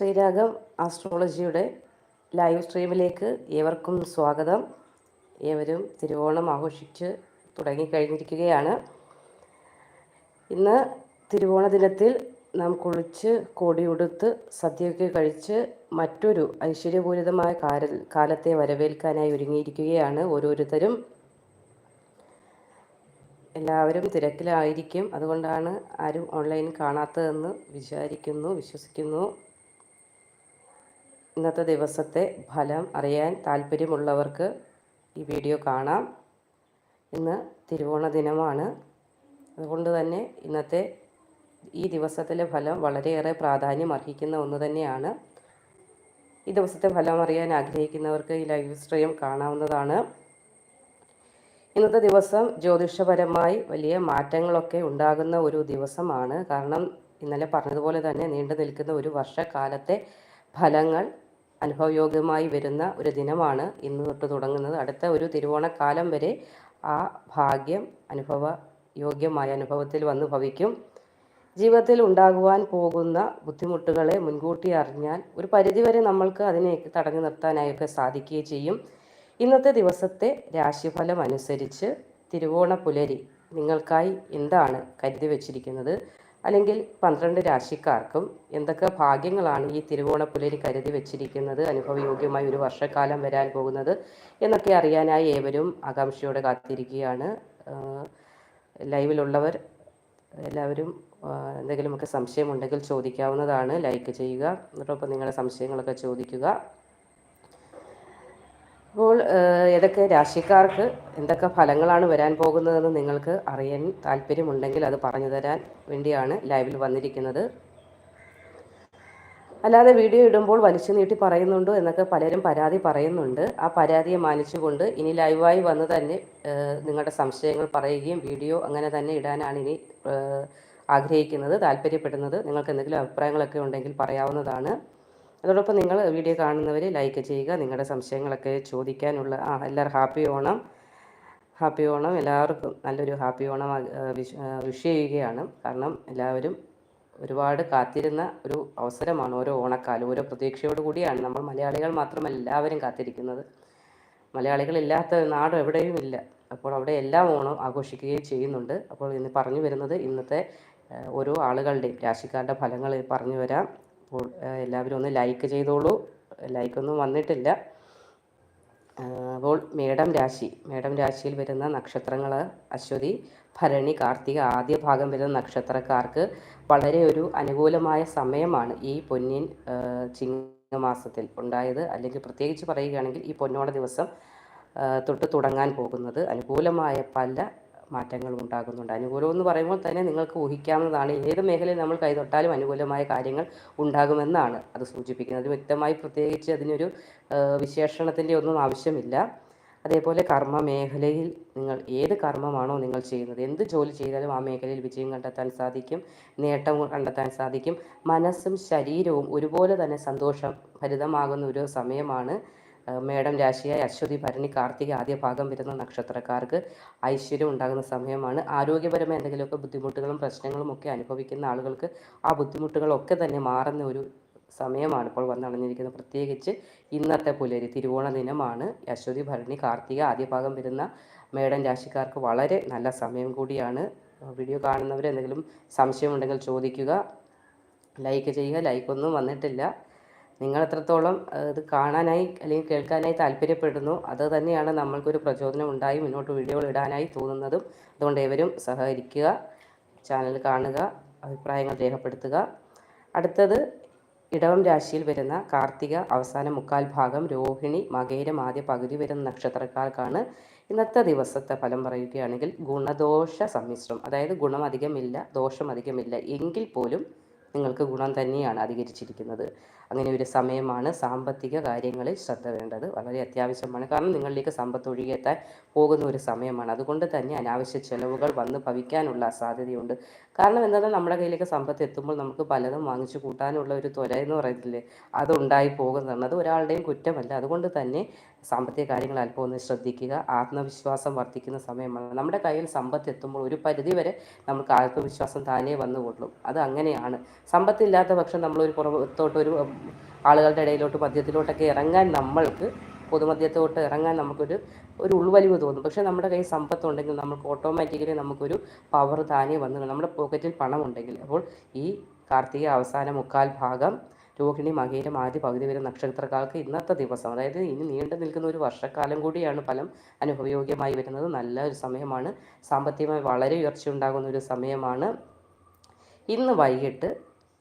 Sriragam ആസ്ട്രോളജിയുടെ live സ്ട്രീമിലേക്ക് ഏവർക്കും സ്വാഗതം. ഏവരും തിരുവോണം ആഘോഷിച്ച് തുടങ്ങിക്കഴിഞ്ഞിരിക്കുകയാണ്. ഇന്ന് തിരുവോണ ദിനത്തിൽ നാം കുളിച്ച് കൊടിയുടുത്ത് സദ്യയൊക്കെ കഴിച്ച് മറ്റൊരു ഐശ്വര്യപൂരിതമായ കാല കാലത്തെ വരവേൽക്കാനായി ഒരുങ്ങിയിരിക്കുകയാണ് ഓരോരുത്തരും. എല്ലാവരും തിരക്കിലായിരിക്കും. അതുകൊണ്ടാണ് ആരും ഓൺലൈൻ കാണാത്തതെന്ന് വിചാരിക്കുന്നു വിശ്വസിക്കുന്നു. ഇന്നത്തെ ദിവസത്തെ ഫലം അറിയാൻ താല്പര്യമുള്ളവർക്ക് ഈ വീഡിയോ കാണാം. ഇന്ന് തിരുവോണ ദിനമാണ്. അതുകൊണ്ട് തന്നെ ഇന്നത്തെ ഈ ദിവസത്തിലെ ഫലം വളരെയേറെ പ്രാധാന്യം അർഹിക്കുന്ന ഒന്ന് തന്നെയാണ്. ഈ ദിവസത്തെ ഫലം അറിയാൻ ആഗ്രഹിക്കുന്നവർക്ക് ഈ ലൈവ് സ്ട്രീം കാണാവുന്നതാണ്. ഇന്നത്തെ ദിവസം ജ്യോതിഷപരമായി വലിയ മാറ്റങ്ങളൊക്കെ ഉണ്ടാകുന്ന ഒരു ദിവസമാണ്. കാരണം ഇന്നലെ പറഞ്ഞതുപോലെ തന്നെ നീണ്ടു നിൽക്കുന്ന ഒരു വർഷക്കാലത്തെ ഫലങ്ങൾ അനുഭവയോഗ്യമായി വരുന്ന ഒരു ദിനമാണ് ഇന്ന് തൊട്ട് തുടങ്ങുന്നത്. അടുത്ത ഒരു തിരുവോണക്കാലം വരെ ആ ഭാഗ്യം അനുഭവ യോഗ്യമായ അനുഭവത്തിൽ വന്നു ഭവിക്കും. ജീവിതത്തിൽ ഉണ്ടാകുവാൻ പോകുന്ന ബുദ്ധിമുട്ടുകളെ മുൻകൂട്ടി അറിഞ്ഞാൽ ഒരു പരിധിവരെ നമ്മൾക്ക് അതിനെ തടഞ്ഞു നിർത്താനായൊക്കെ സാധിക്കുകയും ചെയ്യും. ഇന്നത്തെ ദിവസത്തെ രാശിഫലം അനുസരിച്ച് തിരുവോണ പുലരി നിങ്ങൾക്കായി എന്താണ് കരുതി വച്ചിരിക്കുന്നത്? അല്ലെങ്കിൽ പന്ത്രണ്ട് രാശിക്കാർക്കും എന്തൊക്കെ ഭാഗ്യങ്ങളാണ് ഈ തിരുവോണ പുലരി കരുതി വെച്ചിരിക്കുന്നത് അനുഭവയോഗ്യമായി ഒരു വർഷക്കാലം വരാൻ പോകുന്നത് എന്നൊക്കെ അറിയാനായി ഏവരും ആകാംക്ഷയോടെ കാത്തിരിക്കുകയാണ്. ലൈവിലുള്ളവർ എല്ലാവരും എന്തെങ്കിലുമൊക്കെ സംശയമുണ്ടെങ്കിൽ ചോദിക്കാവുന്നതാണ്. ലൈക്ക് ചെയ്യുക. എന്നിട്ടൊപ്പം നിങ്ങളുടെ സംശയങ്ങളൊക്കെ ചോദിക്കുക. അപ്പോൾ ഏതൊക്കെ രാശിക്കാർക്ക് എന്തൊക്കെ ഫലങ്ങളാണ് വരാൻ പോകുന്നതെന്ന് നിങ്ങൾക്ക് അറിയാൻ താല്പര്യമുണ്ടെങ്കിൽ അത് പറഞ്ഞു തരാൻ വേണ്ടിയാണ് ലൈവിൽ വന്നിരിക്കുന്നത്. അല്ലാതെ വീഡിയോ ഇടുമ്പോൾ വലിച്ചു നീട്ടി പറയുന്നുണ്ടോ എന്നൊക്കെ പലരും പരാതി പറയുന്നുണ്ട്. ആ പരാതിയെ മാനിച്ചുകൊണ്ട് ഇനി ലൈവായി വന്ന് തന്നെ നിങ്ങളുടെ സംശയങ്ങൾ പറയുകയും വീഡിയോ അങ്ങനെ തന്നെ ഇടാനാണ് ഇനി ആഗ്രഹിക്കുന്നത് താല്പര്യപ്പെടുന്നത്. നിങ്ങൾക്ക് എന്തെങ്കിലും അഭിപ്രായങ്ങളൊക്കെ ഉണ്ടെങ്കിൽ പറയാവുന്നതാണ്. അതോടൊപ്പം നിങ്ങൾ വീഡിയോ കാണുന്നവർ ലൈക്ക് ചെയ്യുക നിങ്ങളുടെ സംശയങ്ങളൊക്കെ ചോദിക്കാനുള്ള ആ എല്ലാവരും ഹാപ്പി ഓണം ഹാപ്പി ഓണം എല്ലാവർക്കും നല്ലൊരു ഹാപ്പി ഓണം വിഷ് ചെയ്യുകയാണ്. കാരണം എല്ലാവരും ഒരുപാട് കാത്തിരുന്ന ഒരു അവസരമാണ് ഓരോ ഓണക്കാലം ഓരോ പ്രതീക്ഷയോട് കൂടിയാണ് നമ്മൾ മലയാളികൾ മാത്രമല്ല എല്ലാവരും കാത്തിരിക്കുന്നത്. മലയാളികളില്ലാത്ത നാട് എവിടെയും ഇല്ല. അപ്പോൾ അവിടെ എല്ലാം ഓണം ആഘോഷിക്കുകയും ചെയ്യുന്നുണ്ട്. അപ്പോൾ ഇന്ന് പറഞ്ഞു വരുന്നത് ഇന്നത്തെ ഓരോ ആളുകളുടെയും രാശിക്കാരുടെ ഫലങ്ങൾ പറഞ്ഞു വരാം. അപ്പോൾ എല്ലാവരും ഒന്ന് ലൈക്ക് ചെയ്തോളൂ. ലൈക്കൊന്നും വന്നിട്ടില്ല. അപ്പോൾ മേടം രാശി. മേടം രാശിയിൽ വരുന്ന നക്ഷത്രങ്ങൾ അശ്വതി ഭരണി കാർത്തിക ആദ്യ ഭാഗം വരുന്ന നക്ഷത്രക്കാർക്ക് വളരെ ഒരു അനുകൂലമായ സമയമാണ് ഈ പൊന്നിൻ ചിങ്ങമാസത്തിൽ ഉണ്ടായത്. അല്ലെങ്കിൽ പ്രത്യേകിച്ച് പറയുകയാണെങ്കിൽ ഈ പൊന്നോണ ദിവസം തൊട്ട് തുടങ്ങാൻ പോകുന്നത്. അനുകൂലമായ പല മാറ്റങ്ങൾ ഉണ്ടാകുന്നുണ്ട്. അനുകൂലം എന്ന് പറയുമ്പോൾ തന്നെ നിങ്ങൾക്ക് ഊഹിക്കാവുന്നതാണ് ഏത് മേഖലയിൽ നമ്മൾ കൈതൊട്ടാലും അനുകൂലമായ കാര്യങ്ങൾ ഉണ്ടാകുമെന്നാണ് അത് സൂചിപ്പിക്കുന്നത്. വ്യക്തമായി പ്രത്യേകിച്ച് അതിനൊരു വിശേഷണത്തിന്റെ ഒന്നും ആവശ്യമില്ല. അതേപോലെ കർമ്മ മേഖലയിൽ നിങ്ങൾ ഏത് കർമ്മമാണോ നിങ്ങൾ ചെയ്യുന്നത് എന്ത് ജോലി ചെയ്താലും ആ മേഖലയിൽ വിജയം കണ്ടെത്താൻ സാധിക്കും നേട്ടം കണ്ടെത്താൻ സാധിക്കും. മനസ്സും ശരീരവും ഒരുപോലെ തന്നെ സന്തോഷം ഭരിതമാകുന്ന ഒരു സമയമാണ് മേടം രാശിയായ അശ്വതി ഭരണി കാർത്തിക ആദ്യ ഭാഗം വരുന്ന നക്ഷത്രക്കാർക്ക് ഐശ്വര്യം ഉണ്ടാകുന്ന സമയമാണ്. ആരോഗ്യപരമായ എന്തെങ്കിലുമൊക്കെ ബുദ്ധിമുട്ടുകളും പ്രശ്നങ്ങളും ഒക്കെ അനുഭവിക്കുന്ന ആളുകൾക്ക് ആ ബുദ്ധിമുട്ടുകളൊക്കെ തന്നെ മാറുന്ന ഒരു സമയമാണ് ഇപ്പോൾ വന്നടഞ്ഞിരിക്കുന്നത്. പ്രത്യേകിച്ച് ഇന്നത്തെ പുലരി തിരുവോണ ദിനമാണ്. അശ്വതി ഭരണി കാർത്തിക ആദ്യ ഭാഗം വരുന്ന മേടം രാശിക്കാർക്ക് വളരെ നല്ല സമയം കൂടിയാണ്. വീഡിയോ കാണുന്നവർ എന്തെങ്കിലും സംശയമുണ്ടെങ്കിൽ ചോദിക്കുക. ലൈക്ക് ചെയ്യുക. ലൈക്കൊന്നും വന്നിട്ടില്ല. നിങ്ങൾ എത്രത്തോളം ഇത് കാണാനായി അല്ലെങ്കിൽ കേൾക്കാനായി താല്പര്യപ്പെടുന്നു അത് തന്നെയാണ് നമ്മൾക്കൊരു പ്രചോദനം ഉണ്ടായി മുന്നോട്ട് വീഡിയോകൾ ഇടാനായി തോന്നുന്നതും. അതുകൊണ്ട് ഏവരും സഹകരിക്കുക ചാനൽ കാണുക അഭിപ്രായങ്ങൾ രേഖപ്പെടുത്തുക. അടുത്തത് ഇടവം രാശിയിൽ വരുന്ന കാർത്തിക അവസാന മുക്കാൽ ഭാഗം രോഹിണി മകേരം ആദ്യ പകുതി വരുന്ന നക്ഷത്രക്കാർക്കാണ് ഇന്നത്തെ ദിവസത്തെ ഫലം പറയുകയാണെങ്കിൽ ഗുണദോഷ സമ്മിശ്രം. അതായത് ഗുണം അധികമില്ല ദോഷം അധികമില്ല. എങ്കിൽ പോലും നിങ്ങൾക്ക് ഗുണം തന്നെയാണ് അധികരിച്ചിരിക്കുന്നത്. അങ്ങനെ ഒരു സമയമാണ് സാമ്പത്തിക കാര്യങ്ങളിൽ ശ്രദ്ധ വേണ്ടത്. വളരെ അത്യാവശ്യമാണ്. കാരണം നിങ്ങളിലേക്ക് സമ്പത്ത് ഒഴുകിയെത്താൻ പോകുന്ന ഒരു സമയമാണ്. അതുകൊണ്ട് തന്നെ അനാവശ്യ ചെലവുകൾ വന്ന് ഭവിക്കാനുള്ള സാധ്യതയുണ്ട് കാരണം എന്താണെന്നാൽ നമ്മുടെ കയ്യിലേക്ക് സമ്പത്ത് എത്തുമ്പോൾ നമുക്ക് പലതും വാങ്ങിച്ചു കൂട്ടാനുള്ള ഒരു ത്വര എന്ന് പറയുന്നില്ലേ? അതുണ്ടായി പോകുന്നതാണ്. അത് ഒരാളുടെയും കുറ്റമല്ല. അതുകൊണ്ട് തന്നെ സാമ്പത്തിക കാര്യങ്ങൾ അല്പം ഒന്ന് ശ്രദ്ധിക്കുക. ആത്മവിശ്വാസം വർദ്ധിക്കുന്ന സമയമാണ്. നമ്മുടെ കയ്യിൽ സമ്പത്ത് എത്തുമ്പോൾ ഒരു പരിധി വരെ നമുക്ക് ആത്മവിശ്വാസം താനേ വന്നുകൊള്ളും അത് അങ്ങനെയാണ്. സമ്പത്തില്ലാത്ത പക്ഷം നമ്മളൊരു പുറത്തോട്ട് ഒരു ആളുകളുടെ ഇടയിലോട്ട് മദ്യത്തിലോട്ടൊക്കെ ഇറങ്ങാൻ നമ്മൾക്ക് പൊതുമധ്യത്തോട്ട് ഇറങ്ങാൻ നമുക്കൊരു ഒരു ഉൾവലിവ് തോന്നും. പക്ഷേ നമ്മുടെ കയ്യിൽ സമ്പത്തുണ്ടെങ്കിൽ നമുക്ക് ഓട്ടോമാറ്റിക്കലി നമുക്കൊരു പവർ താനേ വന്നു നമ്മുടെ പോക്കറ്റിൽ പണം ഉണ്ടെങ്കിൽ അപ്പോൾ ഈ കാർത്തിക അവസാന മുക്കാൽ ഭാഗം രോഹിണി മകയിലും ആദ്യ പകുതി വരെ നക്ഷത്രക്കാർക്ക് ഇന്നത്തെ ദിവസം അതായത് ഇനി നീണ്ടു നിൽക്കുന്ന ഒരു വർഷക്കാലം കൂടിയാണ് ഫലം അനുഭവയോഗ്യമായി വരുന്നത്. നല്ല ഒരു സമയമാണ്. സാമ്പത്തികമായി വളരെ ഉയർച്ച ഉണ്ടാകുന്ന ഒരു സമയമാണ്. ഇന്ന് വൈകിട്ട്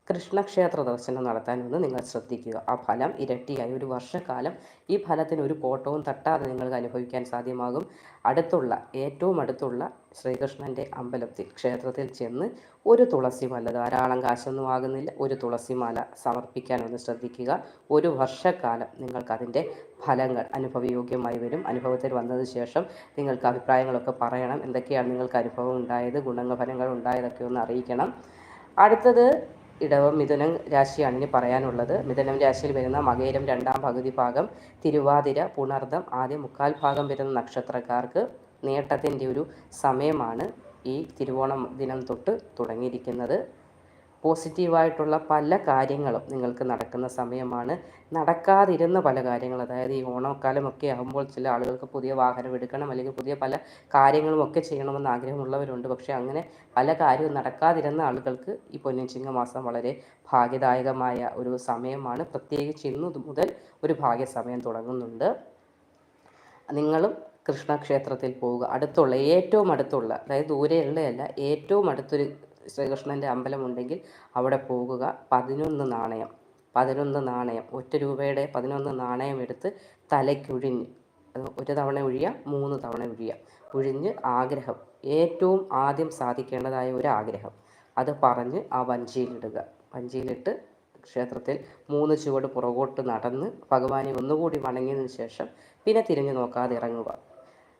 കൃഷ്ണക്ഷേത്ര ദർശനം നടത്താനെന്ന് നിങ്ങൾ ശ്രദ്ധിക്കുക. ആ ഫലം ഇരട്ടിയായി. ഒരു വർഷക്കാലം ഈ ഫലത്തിന് ഒരു കോട്ടവും തട്ടാതെ നിങ്ങൾക്ക് അനുഭവിക്കാൻ സാധ്യമാകും. അടുത്തുള്ള ഏറ്റവും അടുത്തുള്ള ശ്രീകൃഷ്ണന്റെ അമ്പലത്തിൽ ക്ഷേത്രത്തിൽ ചെന്ന് ഒരു തുളസിമാല ധാരാളം കാശൊന്നും ആകുന്നില്ല. ഒരു തുളസിമാല സമർപ്പിക്കാനൊന്ന് ശ്രദ്ധിക്കുക. ഒരു വർഷക്കാലം നിങ്ങൾക്കതിന്റെ ഫലങ്ങൾ അനുഭവയോഗ്യമായി വരും. അനുഭവത്തിൽ വന്നതിന് ശേഷം നിങ്ങൾക്ക് അഭിപ്രായങ്ങളൊക്കെ പറയണം. എന്തൊക്കെയാണ് നിങ്ങൾക്ക് അനുഭവം ഉണ്ടായത് ഗുണങ്ങൾ ഫലങ്ങൾ ഉണ്ടായതൊക്കെ ഒന്ന് അറിയിക്കണം. അടുത്തത് ഇടവം മിഥുനം രാശിയാണ് ഇനി പറയാനുള്ളത്. മിഥുനം രാശിയിൽ വരുന്ന മകേരം രണ്ടാം പകുതി ഭാഗം തിരുവാതിര പുണർദം ആദ്യ മുക്കാൽ ഭാഗം വരുന്ന നക്ഷത്രക്കാർക്ക് നേട്ടത്തിന്റെ ഒരു സമയമാണ് ഈ തിരുവോണം ദിനം തൊട്ട് തുടങ്ങിയിരിക്കുന്നത്. പോസിറ്റീവായിട്ടുള്ള പല കാര്യങ്ങളും നിങ്ങൾക്ക് നടക്കുന്ന സമയമാണ്. നടക്കാതിരുന്ന പല കാര്യങ്ങൾ അതായത് ഈ ഓണക്കാലമൊക്കെ ആകുമ്പോൾ ചില ആളുകൾക്ക് പുതിയ വാഹനം എടുക്കണം അല്ലെങ്കിൽ പുതിയ പല കാര്യങ്ങളും ഒക്കെ ചെയ്യണമെന്ന് ആഗ്രഹമുള്ളവരുണ്ട്. പക്ഷേ അങ്ങനെ പല കാര്യവും നടക്കാതിരുന്ന ആളുകൾക്ക് ഈ പൊന്നിച്ചിങ്ങ മാസം വളരെ ഭാഗ്യദായകമായ ഒരു സമയമാണ്. പ്രത്യേകിച്ച് ഇന്നു മുതൽ ഒരു ഭാഗ്യസമയം തുടങ്ങുന്നുണ്ട്. നിങ്ങളും കൃഷ്ണക്ഷേത്രത്തിൽ പോവുക. അടുത്തുള്ള ഏറ്റവും അടുത്തുള്ള അതായത് ദൂരെയുള്ളതല്ല ഏറ്റവും അടുത്തൊരു ശ്രീകൃഷ്ണന്റെ അമ്പലമുണ്ടെങ്കിൽ അവിടെ പോകുക. പതിനൊന്ന് നാണയം. പതിനൊന്ന് നാണയം. ഒറ്റ രൂപയുടെ പതിനൊന്ന് നാണയം എടുത്ത് തലയ്ക്കൊഴിഞ്ഞ് ഒരു തവണ ഒഴിയുക മൂന്ന് തവണ ഒഴിയുക ഒഴിഞ്ഞ് ആഗ്രഹം. ഏറ്റവും ആദ്യം സാധിക്കേണ്ടതായ ഒരു ആഗ്രഹം അത് പറഞ്ഞ് ആ വഞ്ചിയിലിടുക. വഞ്ചിയിലിട്ട് ക്ഷേത്രത്തിൽ മൂന്ന് ചുവട് പുറകോട്ട് നടന്ന് ഭഗവാനെ ഒന്നുകൂടി വണങ്ങിയതിന് ശേഷം പിന്നെ തിരിഞ്ഞു നോക്കാതെ ഇറങ്ങുക.